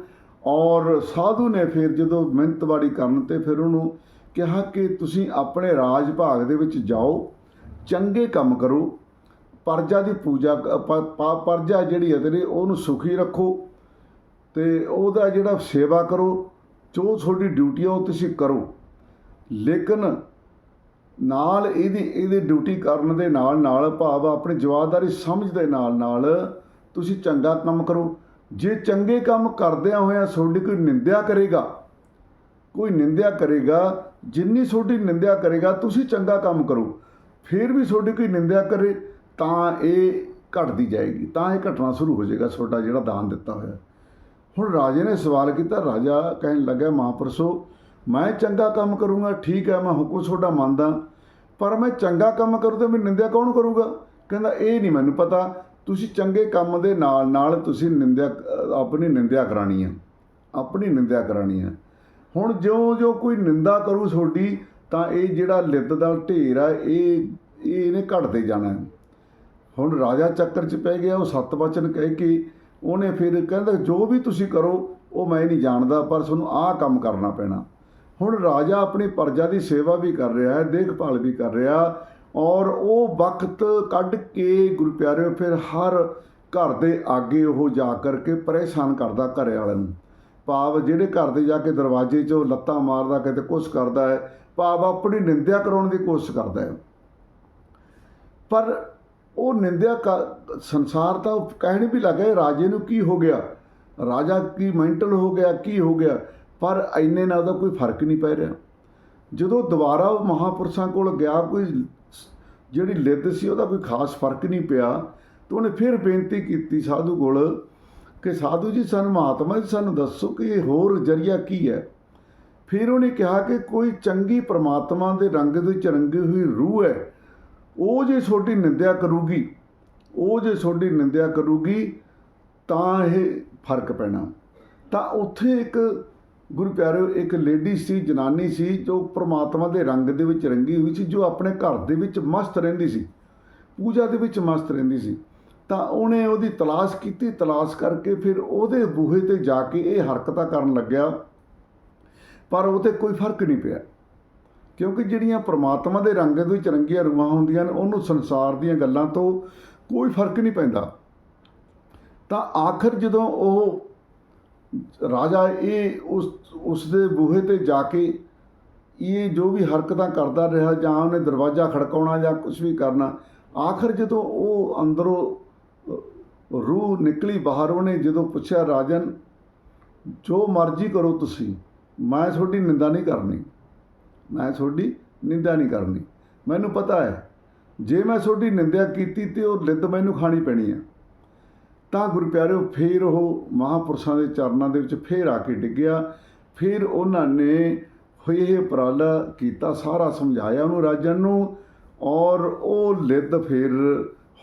A: ਔਰ ਸਾਧੂ ਨੇ ਫਿਰ ਜਦੋਂ ਮਿਹਨਤਵਾੜੀ ਕਰਨ ਤੇ ਫਿਰ ਉਹਨੂੰ ਕਿਹਾ ਕਿ ਤੁਸੀਂ ਆਪਣੇ ਰਾਜ ਭਾਗ ਦੇ ਵਿੱਚ ਜਾਓ, ਚੰਗੇ ਕੰਮ ਕਰੋ, ਪਰਜਾ ਦੀ ਪੂਜਾ ਪਰਜਾ ਜਿਹੜੀ ਹੈ ਤੇਰੇ, ਉਹਨੂੰ ਸੁਖੀ ਰੱਖੋ ਤੇ ਉਹਦਾ ਜਿਹੜਾ ਸੇਵਾ ਕਰੋ, ਜੋ ਤੁਹਾਡੀ ਡਿਊਟੀ ਆ ਉਹ ਤੁਸੀਂ ਕਰੋ। ਲੇਕਿਨ ਨਾਲ ਇਹਦੀ ਇਹਦੀ ਡਿਊਟੀ ਕਰਨ ਦੇ ਨਾਲ ਨਾਲ ਭਾਵ ਆਪਣੀ ਜਵਾਬਦਾਰੀ ਸਮਝ ਦੇ ਨਾਲ ਨਾਲ ਤੁਸੀਂ ਚੰਗਾ ਕੰਮ ਕਰੋ। ਜੇ ਚੰਗੇ ਕੰਮ ਕਰਦਿਆਂ ਹੋਇਆਂ ਤੁਹਾਡੀ ਕੋਈ ਨਿੰਦਿਆ ਕਰੇਗਾ, ਕੋਈ ਨਿੰਦਿਆ ਕਰੇਗਾ, ਜਿੰਨੀ ਤੁਹਾਡੀ ਨਿੰਦਿਆ ਕਰੇਗਾ, ਤੁਸੀਂ ਚੰਗਾ ਕੰਮ ਕਰੋ। ਫਿਰ ਵੀ ਤੁਹਾਡੀ ਕੋਈ ਨਿੰਦਿਆ ਕਰੇ, ਤਾਂ ਇਹ ਘਟਦੀ ਜਾਏਗੀ, ਤਾਂ ਇਹ ਘਟਣਾ ਸ਼ੁਰੂ ਹੋ ਜਾਏਗਾ ਤੁਹਾਡਾ ਜਿਹੜਾ ਦਾਨ ਦਿੱਤਾ ਹੋਇਆ। ਹੁਣ ਰਾਜੇ ਨੇ ਸਵਾਲ ਕੀਤਾ, ਰਾਜਾ ਕਹਿਣ ਲੱਗਾ, ਮਹਾਂਪੁਰਸ਼ੋ ਮੈਂ ਚੰਗਾ ਕੰਮ ਕਰੂੰਗਾ, ਠੀਕ ਹੈ, ਮੈਂ ਹੁਕਮ ਤੁਹਾਡਾ ਮੰਨਦਾ। ਪਰ ਮੈਂ ਚੰਗਾ ਕੰਮ ਕਰੂ ਤੇ ਮੇਰੀ ਨਿੰਦਿਆ ਕੌਣ ਕਰੂਗਾ? ਕਹਿੰਦਾ, ਇਹ ਨਹੀਂ ਮੈਨੂੰ ਪਤਾ, ਤੁਸੀਂ ਚੰਗੇ ਕੰਮ ਦੇ ਨਾਲ ਨਾਲ ਤੁਸੀਂ ਨਿੰਦਿਆ, ਆਪਣੀ ਨਿੰਦਿਆ ਕਰਾਣੀ ਹੈ ਆਪਣੀ ਨਿੰਦਿਆ ਕਰਾਣੀ ਹੈ ਹੁਣ ਜਿਉਂ ਜਿਉਂ ਕੋਈ ਨਿੰਦਾ ਕਰੂ ਤੁਹਾਡੀ, ਤਾਂ ਇਹ ਜਿਹੜਾ ਲਿੱਦ ਦਾ ਢੇਰ ਆ, ਇਹ ਇਹ ਇਹਨੇ ਘਟਦੇ ਜਾਣਾ। ਹੁਣ ਰਾਜਾ ਚੱਕਰ 'ਚ ਪੈ ਗਿਆ, ਉਹ ਸੱਤ ਵਚਨ ਕਹਿ ਕੇ ਉਹਨੇ ਫਿਰ ਕਹਿੰਦਾ, ਜੋ ਵੀ ਤੁਸੀਂ ਕਰੋ, ਉਹ ਮੈਂ ਨਹੀਂ ਜਾਣਦਾ, ਪਰ ਤੁਹਾਨੂੰ ਆਹ ਕੰਮ ਕਰਨਾ ਪੈਣਾ। ਹੁਣ ਰਾਜਾ ਆਪਣੀ ਪ੍ਰਜਾ ਦੀ ਸੇਵਾ ਵੀ ਕਰ ਰਿਹਾ ਹੈ, ਦੇਖਭਾਲ ਵੀ ਕਰ ਰਿਹਾ ਔਰ ਉਹ ਵਕਤ ਕੱਢ ਕੇ ਗੁਰੂ ਪਿਆਰਿਓ ਫਿਰ ਹਰ ਘਰ ਦੇ ਆਗੇ ਉਹ ਜਾ ਕਰਕੇ ਪਰੇਸ਼ਾਨ ਕਰਦਾ ਘਰੇ ਵਾਲਿਆਂ ਨੂੰ। ਭਾਵ ਜਿਹੜੇ ਘਰ ਦੇ ਜਾ ਕੇ ਦਰਵਾਜ਼ੇ 'ਚੋਂ ਲੱਤਾਂ ਮਾਰਦਾ, ਕਿਤੇ ਕੁਛ ਕਰਦਾ ਹੈ, ਭਾਵ ਆਪਣੀ ਨਿੰਦਿਆ ਕਰਾਉਣ ਦੀ ਕੋਸ਼ਿਸ਼ ਕਰਦਾ ਹੈ। ਪਰ ਉਹ ਨਿੰਦਿਆ ਕ- ਸੰਸਾਰ ਤਾਂ ਉਹ ਕਹਿਣ ਵੀ ਲੱਗਾ ਰਾਜੇ ਨੂੰ ਕੀ ਹੋ ਗਿਆ? ਰਾਜਾ ਕੀ ਮੈਂਟਲ ਹੋ ਗਿਆ, ਕੀ ਹੋ ਗਿਆ? ਪਰ ਇੰਨੇ ਨਾਲ ਉਹਦਾ ਕੋਈ ਫ਼ਰਕ ਨਹੀਂ ਪੈ ਰਿਹਾ। ਜਦੋਂ ਦੁਬਾਰਾ ਉਹ ਮਹਾਪੁਰਸ਼ਾਂ ਕੋਲ ਗਿਆ, ਕੋਈ ਜਿਹੜੀ ਲਿੱਦ ਸੀ, ਉਹਦਾ ਕੋਈ ਖਾਸ ਫ਼ਰਕ ਨਹੀਂ ਪਿਆ ਤਾਂ ਉਹਨੇ ਫਿਰ ਬੇਨਤੀ ਕੀਤੀ ਸਾਧੂ ਕੋਲ ਕਿ ਸਾਧੂ ਜੀ, ਸਾਨੂੰ ਮਹਾਤਮਾ ਜੀ, ਸਾਨੂੰ ਦੱਸੋ ਕਿ ਇਹ ਹੋਰ ਜਰੀਆ ਕੀ ਹੈ। ਫਿਰ ਉਹਨੇ ਕਿਹਾ ਕਿ ਕੋਈ ਚੰਗੀ ਪ੍ਰਮਾਤਮਾ ਦੇ ਰੰਗ ਦੇ ਵਿੱਚ ਰੰਗੀ ਹੋਈ ਰੂਹ ਹੈ, ਉਹ ਜੇ ਤੁਹਾਡੀ ਨਿੰਦਿਆ ਕਰੂਗੀ, ਉਹ ਜੇ ਤੁਹਾਡੀ ਨਿੰਦਿਆ ਕਰੂਗੀ, ਤਾਂ ਇਹ ਫ਼ਰਕ ਪੈਣਾ। ਤਾਂ ਉੱਥੇ ਇੱਕ ਗੁਰੂ ਪਿਆਰਿਓ ਇੱਕ ਲੇਡੀ ਸੀ, ਜਨਾਨੀ ਸੀ, ਜੋ ਪ੍ਰਮਾਤਮਾ ਦੇ ਰੰਗ ਦੇ ਵਿੱਚ ਰੰਗੀ ਹੋਈ ਸੀ, ਜੋ ਆਪਣੇ ਘਰ ਦੇ ਵਿੱਚ ਮਸਤ ਰਹਿੰਦੀ ਸੀ, ਪੂਜਾ ਦੇ ਵਿੱਚ ਮਸਤ ਰਹਿੰਦੀ ਸੀ। ਤਾਂ ਉਹਨੇ ਉਹਦੀ ਤਲਾਸ਼ ਕੀਤੀ, ਤਲਾਸ਼ ਕਰਕੇ ਫਿਰ ਉਹਦੇ ਬੂਹੇ ਤੇ ਜਾ ਕੇ ਇਹ ਹਰਕਤਾਂ ਕਰਨ ਲੱਗਿਆ। ਪਰ ਉਹ ਤੇ ਕੋਈ ਫ਼ਰਕ ਨਹੀਂ ਪਿਆ, ਕਿਉਂਕਿ ਜਿਹੜੀਆਂ ਪ੍ਰਮਾਤਮਾ ਦੇ ਰੰਗ ਦੇ ਵਿੱਚ ਰੰਗੀਆਂ ਰੂਹਾਂ ਹੁੰਦੀਆਂ ਨੇ, ਉਹਨੂੰ ਸੰਸਾਰ ਦੀਆਂ ਗੱਲਾਂ ਤੋਂ ਕੋਈ ਫ਼ਰਕ ਨਹੀਂ ਪੈਂਦਾ। ਤਾਂ ਆਖਰ ਜਦੋਂ ਉਹ ਰਾਜਾ ਇਹ ਉਸ ਉਸ ਦੇ ਬੂਹੇ ਤੇ ਜਾ ਕੇ ਇਹ ਜੋ ਵੀ ਹਰਕਤਾਂ ਕਰਦਾ ਰਿਹਾ ਜਾਂ ਉਹਨੇ ਦਰਵਾਜ਼ਾ ਖੜਕਾਉਣਾ ਜਾਂ ਕੁਝ ਵੀ ਕਰਨਾ, ਆਖਰ ਜਦੋਂ ਉਹ ਅੰਦਰੋਂ ਰੂਹ ਨਿਕਲੀ ਬਾਹਰ ਉਹਨੇ ਜਦੋਂ ਪੁੱਛਿਆ, ਰਾਜਨ, ਜੋ ਮਰਜ਼ੀ ਕਰੋ ਤੁਸੀਂ, ਮੈਂ ਤੁਹਾਡੀ ਨਿੰਦਾ ਨਹੀਂ ਕਰਨੀ, ਮੈਂ ਤੁਹਾਡੀ ਨਿੰਦਾ ਨਹੀਂ ਕਰਨੀ, ਮੈਨੂੰ ਪਤਾ ਹੈ, ਜੇ ਮੈਂ ਤੁਹਾਡੀ ਨਿੰਦਿਆ ਕੀਤੀ ਤੇ ਉਹ ਲਿੱਦ ਮੈਨੂੰ ਖਾਣੀ ਪੈਣੀ ਹੈ। ਤਾਂ ਗੁਰੂ ਪਿਆਰਿਓ, ਫੇਰ ਉਹ ਮਹਾਪੁਰਸ਼ਾਂ ਦੇ ਚਰਨਾਂ ਦੇ ਵਿੱਚ ਫੇਰ ਆ ਕੇ ਡਿੱਗਿਆ। ਫਿਰ ਉਹਨਾਂ ਨੇ ਹੋਏ ਇਹ ਉਪਰਾਲਾ ਕੀਤਾ, ਸਾਰਾ ਸਮਝਾਇਆ ਉਹਨੂੰ ਰਾਜਨ ਨੂੰ ਔਰ ਉਹ ਲਿੱਦ ਫਿਰ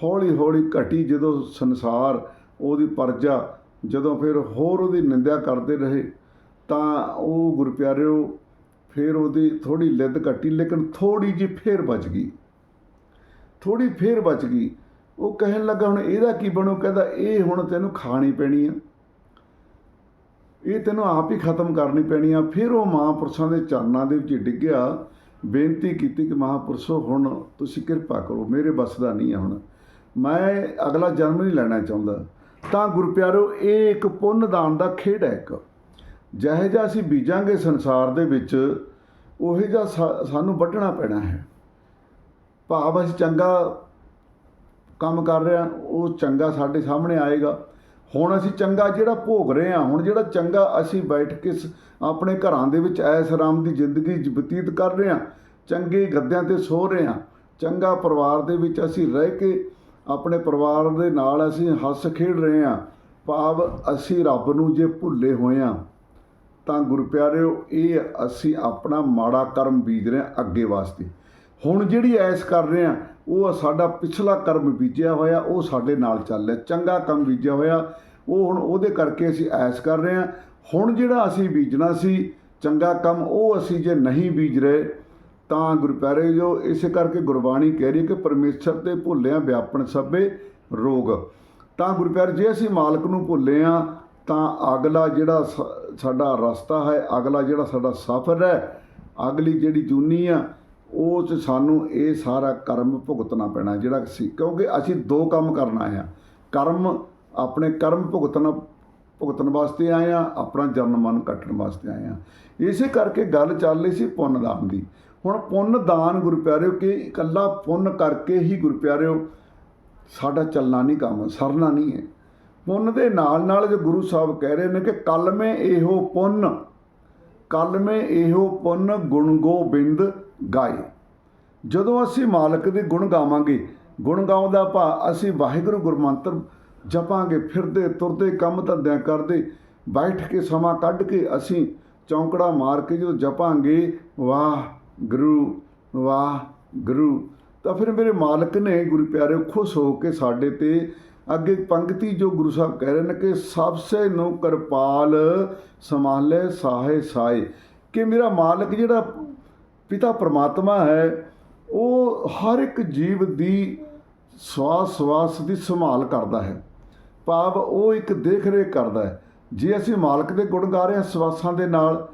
A: ਹੌਲੀ ਹੌਲੀ ਘਟੀ ਜਦੋਂ ਸੰਸਾਰ ਉਹਦੀ ਪਰਜਾ, ਜਦੋਂ ਫਿਰ ਹੋਰ ਉਹਦੀ ਨਿੰਦਿਆ ਕਰਦੇ ਰਹੇ, ਤਾਂ ਉਹ ਗੁਰੂ ਪਿਆਰਿਓ, ਫਿਰ ਉਹਦੀ ਥੋੜੀ ਲਿੱਦ ਘਟੀ, ਲੇਕਿਨ ਥੋੜੀ ਜਿਹੀ ਫੇਰ ਬਚ ਗਈ। ਥੋੜੀ ਫੇਰ ਬਚ ਗਈ। ਉਹ ਕਹਿਣ ਲੱਗਾ, ਹੁਣ ਇਹਦਾ ਕੀ ਬਣੂ? ਕਹਿੰਦਾ, ਇਹ ਹੁਣ ਤੈਨੂੰ ਖਾਣੀ ਪੈਣੀ ਆ। ਇਹ ਤੈਨੂੰ ਆਪ ਹੀ ਖਤਮ ਕਰਨੀ ਪੈਣੀ ਆ। ਫਿਰ ਉਹ ਮਹਾਂਪੁਰਸ਼ਾਂ ਦੇ ਚਰਨਾਂ ਦੇ ਵਿੱਚ ਡਿੱਗਿਆ, ਬੇਨਤੀ ਕੀਤੀ ਕਿ ਮਹਾਂਪੁਰਸ਼ੋ, ਹੁਣ ਤੁਸੀਂ ਕਿਰਪਾ ਕਰੋ, ਮੇਰੇ ਬਸ ਦਾ ਨਹੀਂ ਆ ਹੁਣ। ਮੈਂ ਅਗਲਾ ਜਨਮ ਨਹੀਂ ਲੈਣਾ ਚਾਹੁੰਦਾ। ਤਾਂ ਗੁਰਪਿਆਰੋ, ਇਹ ਇੱਕ ਪੁੰਨ ਦਾਨ ਦਾ ਖੇਡ ਹੈ ਇੱਕ। ਜਿਹੋ ਜਿਹਾ ਅਸੀਂ ਬੀਜਾਂਗੇ ਸੰਸਾਰ ਦੇ ਵਿੱਚ, ਉਹੀ ਜਿਹਾ ਸਾ- ਸਾਨੂੰ ਵੱਢਣਾ ਪੈਣਾ ਹੈ। ਭਾਵ ਅਸੀਂ ਚੰਗਾ ਕੰਮ ਕਰ ਰਿਹਾ, ਉਹ ਚੰਗਾ ਸਾਡੇ ਸਾਹਮਣੇ ਆਏਗਾ। ਹੁਣ ਅਸੀਂ ਚੰਗਾ ਜਿਹੜਾ ਭੋਗ ਰਹੇ ਹਾਂ, ਹੁਣ ਜਿਹੜਾ ਚੰਗਾ ਅਸੀਂ ਬੈਠ ਕੇ ਸ- ਆਪਣੇ ਘਰਾਂ ਦੇ ਵਿੱਚ ਐਸ ਆਰਾਮ ਦੀ ਜ਼ਿੰਦਗੀ ਬਤੀਤ ਕਰ ਰਹੇ ਹਾਂ, ਚੰਗੇ ਗੱਦਿਆਂ ਤੇ ਸੋ ਰਹੇ ਹਾਂ, ਚੰਗਾ ਪਰਿਵਾਰ ਦੇ ਵਿੱਚ ਅਸੀਂ ਰਹਿ ਕੇ ਆਪਣੇ ਪਰਿਵਾਰ ਦੇ ਨਾਲ ਅਸੀਂ ਹੱਸ ਖੇਡ ਰਹੇ ਹਾਂ, ਭਾਵ ਅਸੀਂ ਰੱਬ ਨੂੰ ਜੇ ਭੁੱਲੇ ਹੋਏ ਹਾਂ, ਤਾਂ ਗੁਰੂ ਪਿਆਰਿਓ, ਇਹ ਅਸੀਂ ਆਪਣਾ ਮਾੜਾ ਕਰਮ ਬੀਜ ਰਹੇ ਹਾਂ ਅੱਗੇ ਵਾਸਤੇ। ਹੁਣ ਜਿਹੜੀ ਐਸ ਕਰ ਰਹੇ ਹਾਂ ਉਹ ਸਾਡਾ ਪਿਛਲਾ ਕਰਮ ਬੀਜਿਆ ਹੋਇਆ, ਉਹ ਸਾਡੇ ਨਾਲ ਚੱਲ ਰਿਹਾ, ਚੰਗਾ ਕੰਮ ਬੀਜਿਆ ਹੋਇਆ, ਉਹ ਹੁਣ ਉਹਦੇ ਕਰਕੇ ਅਸੀਂ ਐਸ ਕਰ ਰਹੇ ਹਾਂ। ਹੁਣ ਜਿਹੜਾ ਅਸੀਂ ਬੀਜਣਾ ਸੀ, ਚੰਗਾ ਕੰਮ, ਉਹ ਅਸੀਂ ਜੇ ਨਹੀਂ ਬੀਜ ਰਹੇ, ਤਾਂ ਗੁਰੂ ਪਿਆਰੇ ਜੋ ਇਸੇ ਕਰਕੇ ਗੁਰਬਾਣੀ ਕਹਿ ਰਹੀ ਹੈ ਕਿ ਪਰਮੇਸ਼ਰ ਤੇ ਭੁੱਲਿਆ ਵਿਆਪਣ ਸਭੇ ਰੋਗ। ਤਾਂ ਗੁਰੂ ਪਿਆਰੇ, ਜੇ ਅਸੀਂ ਮਾਲਕ ਨੂੰ ਭੁੱਲੇ ਆ ਤਾਂ ਅਗਲਾ ਜਿਹੜਾ ਸ- ਸਾਡਾ ਰਸਤਾ ਹੈ, ਅਗਲਾ ਜਿਹੜਾ ਸਾਡਾ ਸਫ਼ਰ ਹੈ, ਅਗਲੀ ਜਿਹੜੀ ਜੂਨੀ ਆ ਉਹ 'ਚ ਸਾਨੂੰ ਇਹ ਸਾਰਾ ਕਰਮ ਭੁਗਤਣਾ ਪੈਣਾ, ਜਿਹੜਾ ਸੀ ਕਿਉਂਕਿ ਅਸੀਂ ਦੋ ਕੰਮ ਕਰਨਾ ਆ ਕਰਮ, ਆਪਣੇ ਕਰਮ ਭੁਗਤਣਾ, ਭੁਗਤਣ ਵਾਸਤੇ ਆਏ ਆ ਆਪਣਾ ਜਨਮ ਮਨ ਕੱਟਣ ਵਾਸਤੇ ਆਏ ਆ ਇਸੇ ਕਰਕੇ ਗੱਲ ਚੱਲ ਰਹੀ ਸੀ ਪੁੰਨ ਦਾਨ ਦੀ। ਹੁਣ ਪੁੰਨ ਦਾਨ ਗੁਰੂ ਪਿਆਰਿਓ ਕਿ ਇਕੱਲਾ ਪੁੰਨ ਕਰਕੇ ਹੀ ਗੁਰੂ ਪਿਆਰਿਓ ਸਾਡਾ ਚੱਲਣਾ ਨਹੀਂ ਕੰਮ, ਸਰਨਾ ਨਹੀਂ ਹੈ। ਪੁੰਨ ਦੇ ਨਾਲ ਨਾਲ ਜੋ ਗੁਰੂ ਸਾਹਿਬ ਕਹਿ ਰਹੇ ਨੇ ਕਿ ਕਲਮੇ ਇਹੋ ਪੁੰਨ, ਕਲਮੇ ਇਹੋ ਪੁੰਨ, ਗੁਣ ਗੋਬਿੰਦ ਗਾਏ। ਜਦੋਂ ਅਸੀਂ ਮਾਲਕ ਦੇ ਗੁਣ ਗਾਵਾਂਗੇ, ਗੁਣ ਗਾਉਣ ਦਾ ਭਾ ਅਸੀਂ ਵਾਹਿਗੁਰੂ ਗੁਰਮੰਤਰ ਜਪਾਂਗੇ, ਫਿਰਦੇ, ਤੁਰਦੇ, ਕੰਮ ਧੰਦਿਆਂ ਕਰਦੇ, ਬੈਠ ਕੇ ਸਮਾਂ ਕੱਢ ਕੇ ਅਸੀਂ ਚੌਂਕੜਾ ਮਾਰ ਕੇ ਜਦੋਂ ਜਪਾਂਗੇ ਵਾਹ ਗੁਰੂ ਵਾਹ ਗੁਰੂ ਤਾਂ ਫਿਰ ਮੇਰੇ ਮਾਲਕ ਨੇ ਗੁਰੂ ਪਿਆਰੇ ਖੁਸ਼ ਹੋ ਕੇ ਸਾਡੇ ਤੇ ਅੱਗੇ ਪੰਕਤੀ ਜੋ ਗੁਰੂ ਸਾਹਿਬ ਕਹਿ ਰਹੇ ਨੇ ਕਿ ਸਭ ਨੂੰ ਕਿਰਪਾਲ ਸੰਭਾਲੇ ਸਾਹੇ ਸਾਏ ਕਿ ਮੇਰਾ ਮਾਲਕ ਜਿਹੜਾ ਪਿਤਾ ਪਰਮਾਤਮਾ ਹੈ, ਉਹ ਹਰ ਇੱਕ ਜੀਵ ਦੀ ਸਵਾਸ ਸਵਾਸ ਦੀ ਸੰਭਾਲ ਕਰਦਾ ਹੈ। ਭਾਵ ਉਹ ਇੱਕ ਦੇਖ ਰੇਖ ਕਰਦਾ ਹੈ। ਜੇ ਅਸੀਂ ਮਾਲਕ ਦੇ ਗੁਣ ਗਾ ਰਹੇ ਹਾਂ ਸਵਾਸਾਂ ਦੇ ਨਾਲ,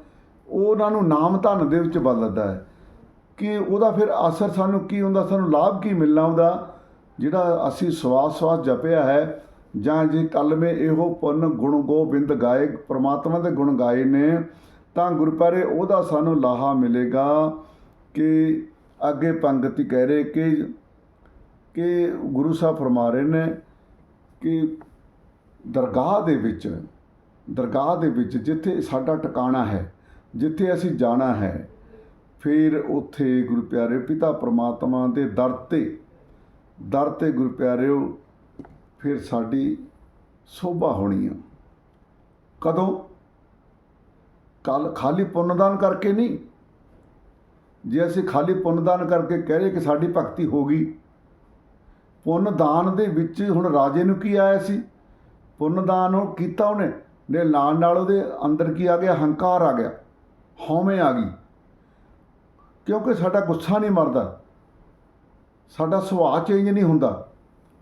A: ਉਹ ਉਹਨਾਂ ਨੂੰ ਨਾਮ ਧਨ ਦੇ ਵਿੱਚ ਬਦਲਦਾ ਹੈ। ਕਿ ਉਹਦਾ ਫਿਰ ਅਸਰ ਸਾਨੂੰ ਕੀ ਹੁੰਦਾ, ਸਾਨੂੰ ਲਾਭ ਕੀ ਮਿਲਣਾ ਉਹਦਾ? ਜਿਹੜਾ ਅਸੀਂ ਸਵਾਸ ਸਵਾਸ ਜਪਿਆ ਹੈ, ਜਾਂ ਜੇ ਕਲਮੇ ਇਹੋ ਪੁੰਨ ਗੁਣ ਗੋਬਿੰਦ ਗਾਏ, ਪ੍ਰਮਾਤਮਾ ਦੇ ਗੁਣ ਗਾਏ ਨੇ ਤਾਂ ਗੁਰਪਾਰੇ ਉਹਦਾ ਸਾਨੂੰ ਲਾਹਾ ਮਿਲੇਗਾ ਕਿ ਅੱਗੇ ਪੰਗਤੀ ਕਹਿ ਰਹੇ ਕਿ ਕਿ ਗੁਰੂ ਸਾਹਿਬ ਫਰਮਾ ਰਹੇ ਨੇ ਕਿ ਦਰਗਾਹ ਦੇ ਵਿੱਚ, ਦਰਗਾਹ ਦੇ ਵਿੱਚ ਜਿੱਥੇ ਸਾਡਾ ਟਿਕਾਣਾ ਹੈ, ਜਿੱਥੇ ਅਸੀਂ ਜਾਣਾ ਹੈ, ਫਿਰ ਉੱਥੇ ਗੁਰੂ ਪਿਆਰੇ ਪਿਤਾ ਪ੍ਰਮਾਤਮਾ ਦੇ ਦਰ ਤੇ ਦਰ ਤੇ ਗੁਰੂ ਪਿਆਰਿਓ, ਫਿਰ ਸਾਡੀ ਸੋਭਾ ਹੋਣੀ ਆ। ਕਦੋਂ? ਕੱਲ ਖਾਲੀ ਪੁੰਨਦਾਨ ਕਰਕੇ ਨਹੀਂ। ਜੇ ਅਸੀਂ ਖਾਲੀ ਪੁੰਨਦਾਨ ਕਰਕੇ ਕਹਿ ਰਹੇ ਕਿ ਸਾਡੀ ਭਗਤੀ ਹੋ ਗਈ, ਪੁੰਨਦਾਨ ਦੇ ਵਿੱਚ ਹੁਣ ਰਾਜੇ ਨੂੰ ਕੀ ਆਇਆ ਸੀ? ਪੁੰਨਦਾਨ ਉਹ ਕੀਤਾ ਉਹਨੇ ਦੇ ਨਾਲ ਨਾਲ ਉਹਦੇ ਅੰਦਰ ਕੀ ਆ ਗਿਆ? ਹੰਕਾਰ ਆ ਗਿਆ, ਹਉਮੈ ਆ ਗਈ। ਕਿਉਂਕਿ ਸਾਡਾ ਗੁੱਸਾ ਨਹੀਂ ਮਰਦਾ, ਸਾਡਾ ਸੁਭਾਅ ਚੇਂਜ ਨਹੀਂ ਹੁੰਦਾ,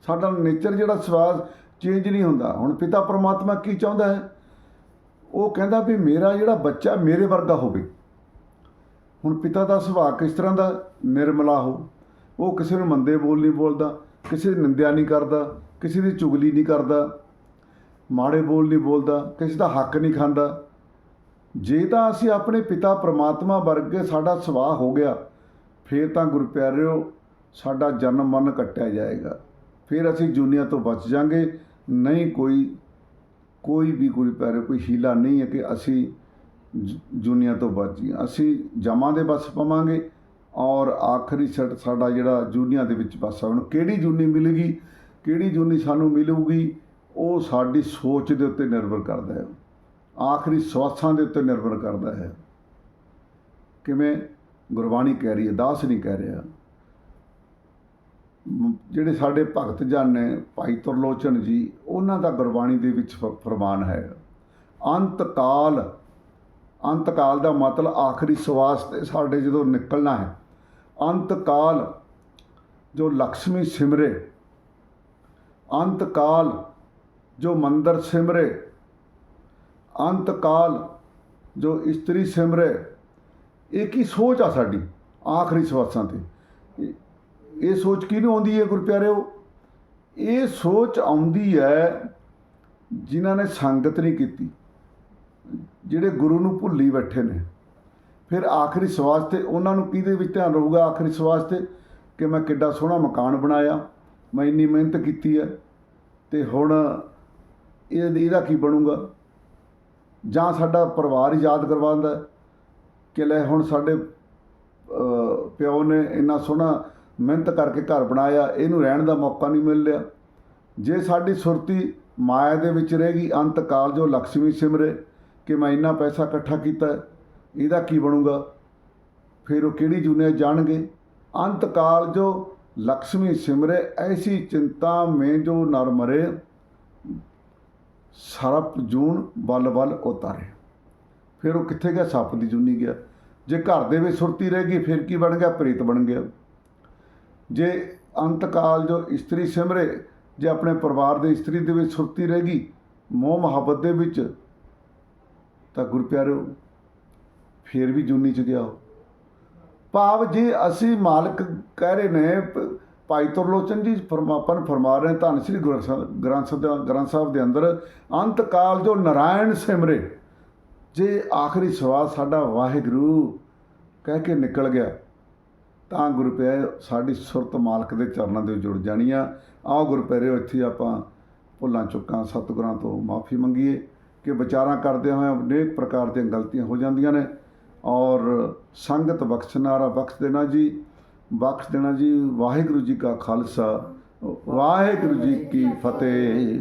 A: ਸਾਡਾ ਨੇਚਰ ਜਿਹੜਾ ਸੁਭਾਅ ਚੇਂਜ ਨਹੀਂ ਹੁੰਦਾ। ਹੁਣ ਪਿਤਾ ਪਰਮਾਤਮਾ ਕੀ ਚਾਹੁੰਦਾ ਹੈ? ਉਹ ਕਹਿੰਦਾ ਵੀ ਮੇਰਾ ਜਿਹੜਾ ਬੱਚਾ ਮੇਰੇ ਵਰਗਾ ਹੋਵੇ। ਹੁਣ ਪਿਤਾ ਦਾ ਸੁਭਾਅ ਕਿਸ ਤਰ੍ਹਾਂ ਦਾ ਨਿਰਮਲਾ ਹੋ? ਉਹ ਕਿਸੇ ਨੂੰ ਮੰਦੇ ਬੋਲ ਨਹੀਂ ਬੋਲਦਾ, ਕਿਸੇ ਦੀ ਨਿੰਦਿਆ ਨਹੀਂ ਕਰਦਾ, ਕਿਸੇ ਦੀ ਚੁਗਲੀ ਨਹੀਂ ਕਰਦਾ, ਮਾੜੇ ਬੋਲ ਨਹੀਂ ਬੋਲਦਾ, ਕਿਸੇ ਦਾ ਹੱਕ ਨਹੀਂ ਖਾਂਦਾ। ਜੇ ਤਾਂ ਅਸੀਂ ਆਪਣੇ ਪਿਤਾ ਪ੍ਰਮਾਤਮਾ ਵਰਗੇ ਸਾਡਾ ਸੁਭਾਅ ਹੋ ਗਿਆ, ਫਿਰ ਤਾਂ ਗੁਰੂ ਪਿਆਰਿਓ, ਸਾਡਾ ਜਨਮ ਮਨ ਕੱਟਿਆ ਜਾਏਗਾ। ਫਿਰ ਅਸੀਂ ਦੁਨੀਆ ਤੋਂ ਬਚ ਜਾਾਂਗੇ, ਨਹੀਂ ਕੋਈ ਕੋਈ ਵੀ ਗੁਰੂ ਪਿਆਰਿਓ ਕੋਈ ਹੀਲਾ ਨਹੀਂ ਹੈ ਕਿ ਅਸੀਂ ਜ- ਤੋਂ ਬਚ ਜੀ ਅਸੀਂ ਜਮਾਂ ਦੇ ਬਸ ਪਵਾਂਗੇ ਔਰ ਆਖਰੀ ਸੜ- ਸਾਡਾ ਜਿਹੜਾ ਦੁਨੀਆ ਦੇ ਵਿੱਚ ਬਸ ਹੁਣ ਕਿਹੜੀ ਜੂਨੀ ਮਿਲੇਗੀ, ਕਿਹੜੀ ਜੂਨੀ ਸਾਨੂੰ ਮਿਲੂਗੀ, ਉਹ ਸਾਡੀ ਸੋਚ ਦੇ ਉੱਤੇ ਨਿਰਭਰ ਕਰਦਾ ਹੈ। ਆਖਰੀ ਸਵਾਸਾਂ ਦੇ ਉੱਤੇ ਨਿਰਭਰ ਕਰਦਾ ਹੈ। ਕਿਵੇਂ? ਗੁਰਬਾਣੀ ਕਹਿ ਰਹੀ ਹੈ, ਦਾਸ ਨਹੀਂ ਕਹਿ ਰਿਹਾ। ਜਿਹੜੇ ਸਾਡੇ ਭਗਤ ਜਨ ਨੇ ਭਾਈ ਤਰਲੋਚਨ ਜੀ, ਉਹਨਾਂ ਦਾ ਗੁਰਬਾਣੀ ਦੇ ਵਿੱਚ ਫ- ਫਰਮਾਨ ਹੈ। ਅੰਤ ਕਾਲ ਅੰਤ ਕਾਲ ਦਾ ਮਤਲਬ ਆਖਰੀ ਸਵਾਸ ਤੇ ਸਾਡੇ ਜਦੋਂ ਨਿਕਲਣਾ ਹੈ ਅੰਤ ਕਾਲ ਜੋ ਲక్ష్ਮੀ ਸਿਮਰੇ ਅੰਤ ਕਾਲ ਜੋ ਮੰਦਰ ਸਿਮਰੇ ਅੰਤ ਕਾਲ ਜੋ ਇਸਤਰੀ ਸਿਮਰੇ, ਇਹ ਕੀ ਸੋਚ ਆ ਸਾਡੀ ਆਖਰੀ ਸਵਾਸਾਂ ਤੇ? ਇਹ- ਸੋਚ ਕਿਹਨੂੰ ਆਉਂਦੀ ਹੈ ਗੁਰਪਿਆਰਿਓ? ਇਹ ਸੋਚ ਆਉਂਦੀ ਹੈ ਜਿਨ੍ਹਾਂ ਨੇ ਸੰਗਤ ਨਹੀਂ ਕੀਤੀ, ਜਿਹੜੇ ਗੁਰੂ ਨੂੰ ਭੁੱਲੀ ਬੈਠੇ ਨੇ। ਫਿਰ ਆਖਰੀ ਸਵਾਸ ਤੇ ਉਹਨਾਂ ਨੂੰ ਕਿਹਦੇ ਵਿੱਚ ਧਿਆਨ ਰਹੂਗਾ? ਆਖਰੀ ਸਵਾਸ ਤੇ ਕਿ ਮੈਂ ਕਿੱਡਾ ਸੋਹਣਾ ਮਕਾਨ ਬਣਾਇਆ, ਮੈਂ ਇੰਨੀ ਮਿਹਨਤ ਕੀਤੀ ਹੈ, ਤੇ ਹੁਣ ਇਹ ਇਹਦਾ ਕੀ ਬਣੂਗਾ? ਜਾਂ ਸਾਡਾ ਪਰਿਵਾਰ ਯਾਦ ਕਰਵਾਉਂਦਾ ਕਿ ਲੈ ਹੁਣ ਸਾਡੇ ਪਿਓ ਨੇ ਇੰਨਾ ਸੋਹਣਾ ਮਿਹਨਤ ਕਰਕੇ ਘਰ ਬਣਾਇਆ, ਇਹਨੂੰ ਰਹਿਣ ਦਾ ਮੌਕਾ ਨਹੀਂ ਮਿਲ ਰਿਹਾ ਜੇ ਸਾਡੀ ਸੁਰਤੀ ਮਾਇਆ ਦੇ ਵਿੱਚ ਰਹੇਗੀ ਅੰਤ ਕਾਲ ਜੋ ਲక్ష్ਮੀ ਸਿਮਰੇ ਕਿ ਮੈਂ ਇੰਨਾ ਪੈਸਾ ਇਕੱਠਾ ਕੀਤਾ, ਇਹਦਾ ਕੀ ਬਣੂਗਾ? ਫਿਰ ਉਹ ਕਿਹੜੀ ਜੁਨੇ ਜਾਣਗੇ? ਅੰਤ ਕਾਲ ਜੋ ਲక్ష్ਮੀ ਸਿਮਰੇ, ਐਸੀ ਚਿੰਤਾ ਮੇ ਜੋ ਨਰ ਮਰੇ, ਸਰਪ ਜੂਨ ਬਲ ਬਲ ਉਤਾਰੇ। ਫਿਰ ਉਹ ਕਿੱਥੇ ਗਿਆ? ਸੱਪ ਦੀ ਜੁਨੀ ਗਿਆ। ਜੇ ਘਰ ਦੇ ਵਿੱਚ ਸੁਰਤੀ ਰਹਿ ਗਈ, ਫਿਰ ਕੀ ਬਣ ਗਿਆ? ਪ੍ਰੀਤ ਬਣ ਗਿਆ। ਜੇ ਅੰਤ ਕਾਲ ਜੋ ਇਸਤਰੀ ਸਿਮਰੇ, ਜੇ ਆਪਣੇ ਪਰਿਵਾਰ ਦੇ ਇਸਤਰੀ ਦੇ ਵਿੱਚ ਸੁਰਤੀ ਰਹਿ ਗਈ, ਮੋਹ ਮੁਹੱਬਤ ਦੇ ਵਿੱਚ, ਤਾਂ ਗੁਰ ਪਿਆਰਿਓ ਫਿਰ ਵੀ ਜੂਨੀ ਚ ਗਿਆ ਉਹ। ਭਾਵ ਜੇ ਅਸੀਂ ਮਾਲਕ ਕਹਿ ਰਹੇ ਨੇ ਪ- ਭਾਈ ਤੁਰਲੋਚਨ ਜੀ ਫਰਮਾਪਨ ਫਰਮਾ ਰਹੇ ਧੰਨ ਸ੍ਰੀ ਗੁਰੂ ਗ੍ਰੰਥ ਸਾਹਿਬ ਗ੍ਰੰਥ ਸਾਹਿਬ ਦੇ ਅੰਦਰ ਅੰਤ ਕਾਲ ਜੋ ਨਰਾਇਣ ਸਿਮਰੇ, ਜੇ ਆਖਰੀ ਸਵਾਲ ਸਾਡਾ ਵਾਹਿਗੁਰੂ ਕਹਿ ਕੇ ਨਿਕਲ ਗਿਆ ਤਾਂ ਗੁਰੂ ਪਿਆਰਿਓ ਸਾਡੀ ਸੁਰਤ ਮਾਲਕ ਦੇ ਚਰਨਾਂ ਦੇ ਜੁੜ ਜਾਣੀ ਆ। ਆਓ ਗੁਰੂ ਪਿਆਰਿਓ ਇੱਥੇ ਆਪਾਂ ਭੁੱਲਾਂ ਚੁੱਕਾਂ, ਸਤਿਗੁਰਾਂ ਤੋਂ ਮਾਫੀ ਮੰਗੀਏ ਕਿ ਵਿਚਾਰਾਂ ਕਰਦੇ ਹੋਏ ਅਨੇਕ ਪ੍ਰਕਾਰ ਦੀਆਂ ਗਲਤੀਆਂ ਹੋ ਜਾਂਦੀਆਂ ਨੇ। ਔਰ ਸੰਗਤ ਬਖਸ਼ਨਾਰਾ ਬਖਸ਼ ਦੇਣਾ ਜੀ, ਬਖਸ਼ ਦੇਣਾ ਜੀ। ਵਾਹਿਗੁਰੂ ਜੀ ਕਾ ਖਾਲਸਾ, ਵਾਹਿਗੁਰੂ ਜੀ ਕੀ ਫਤਿਹ।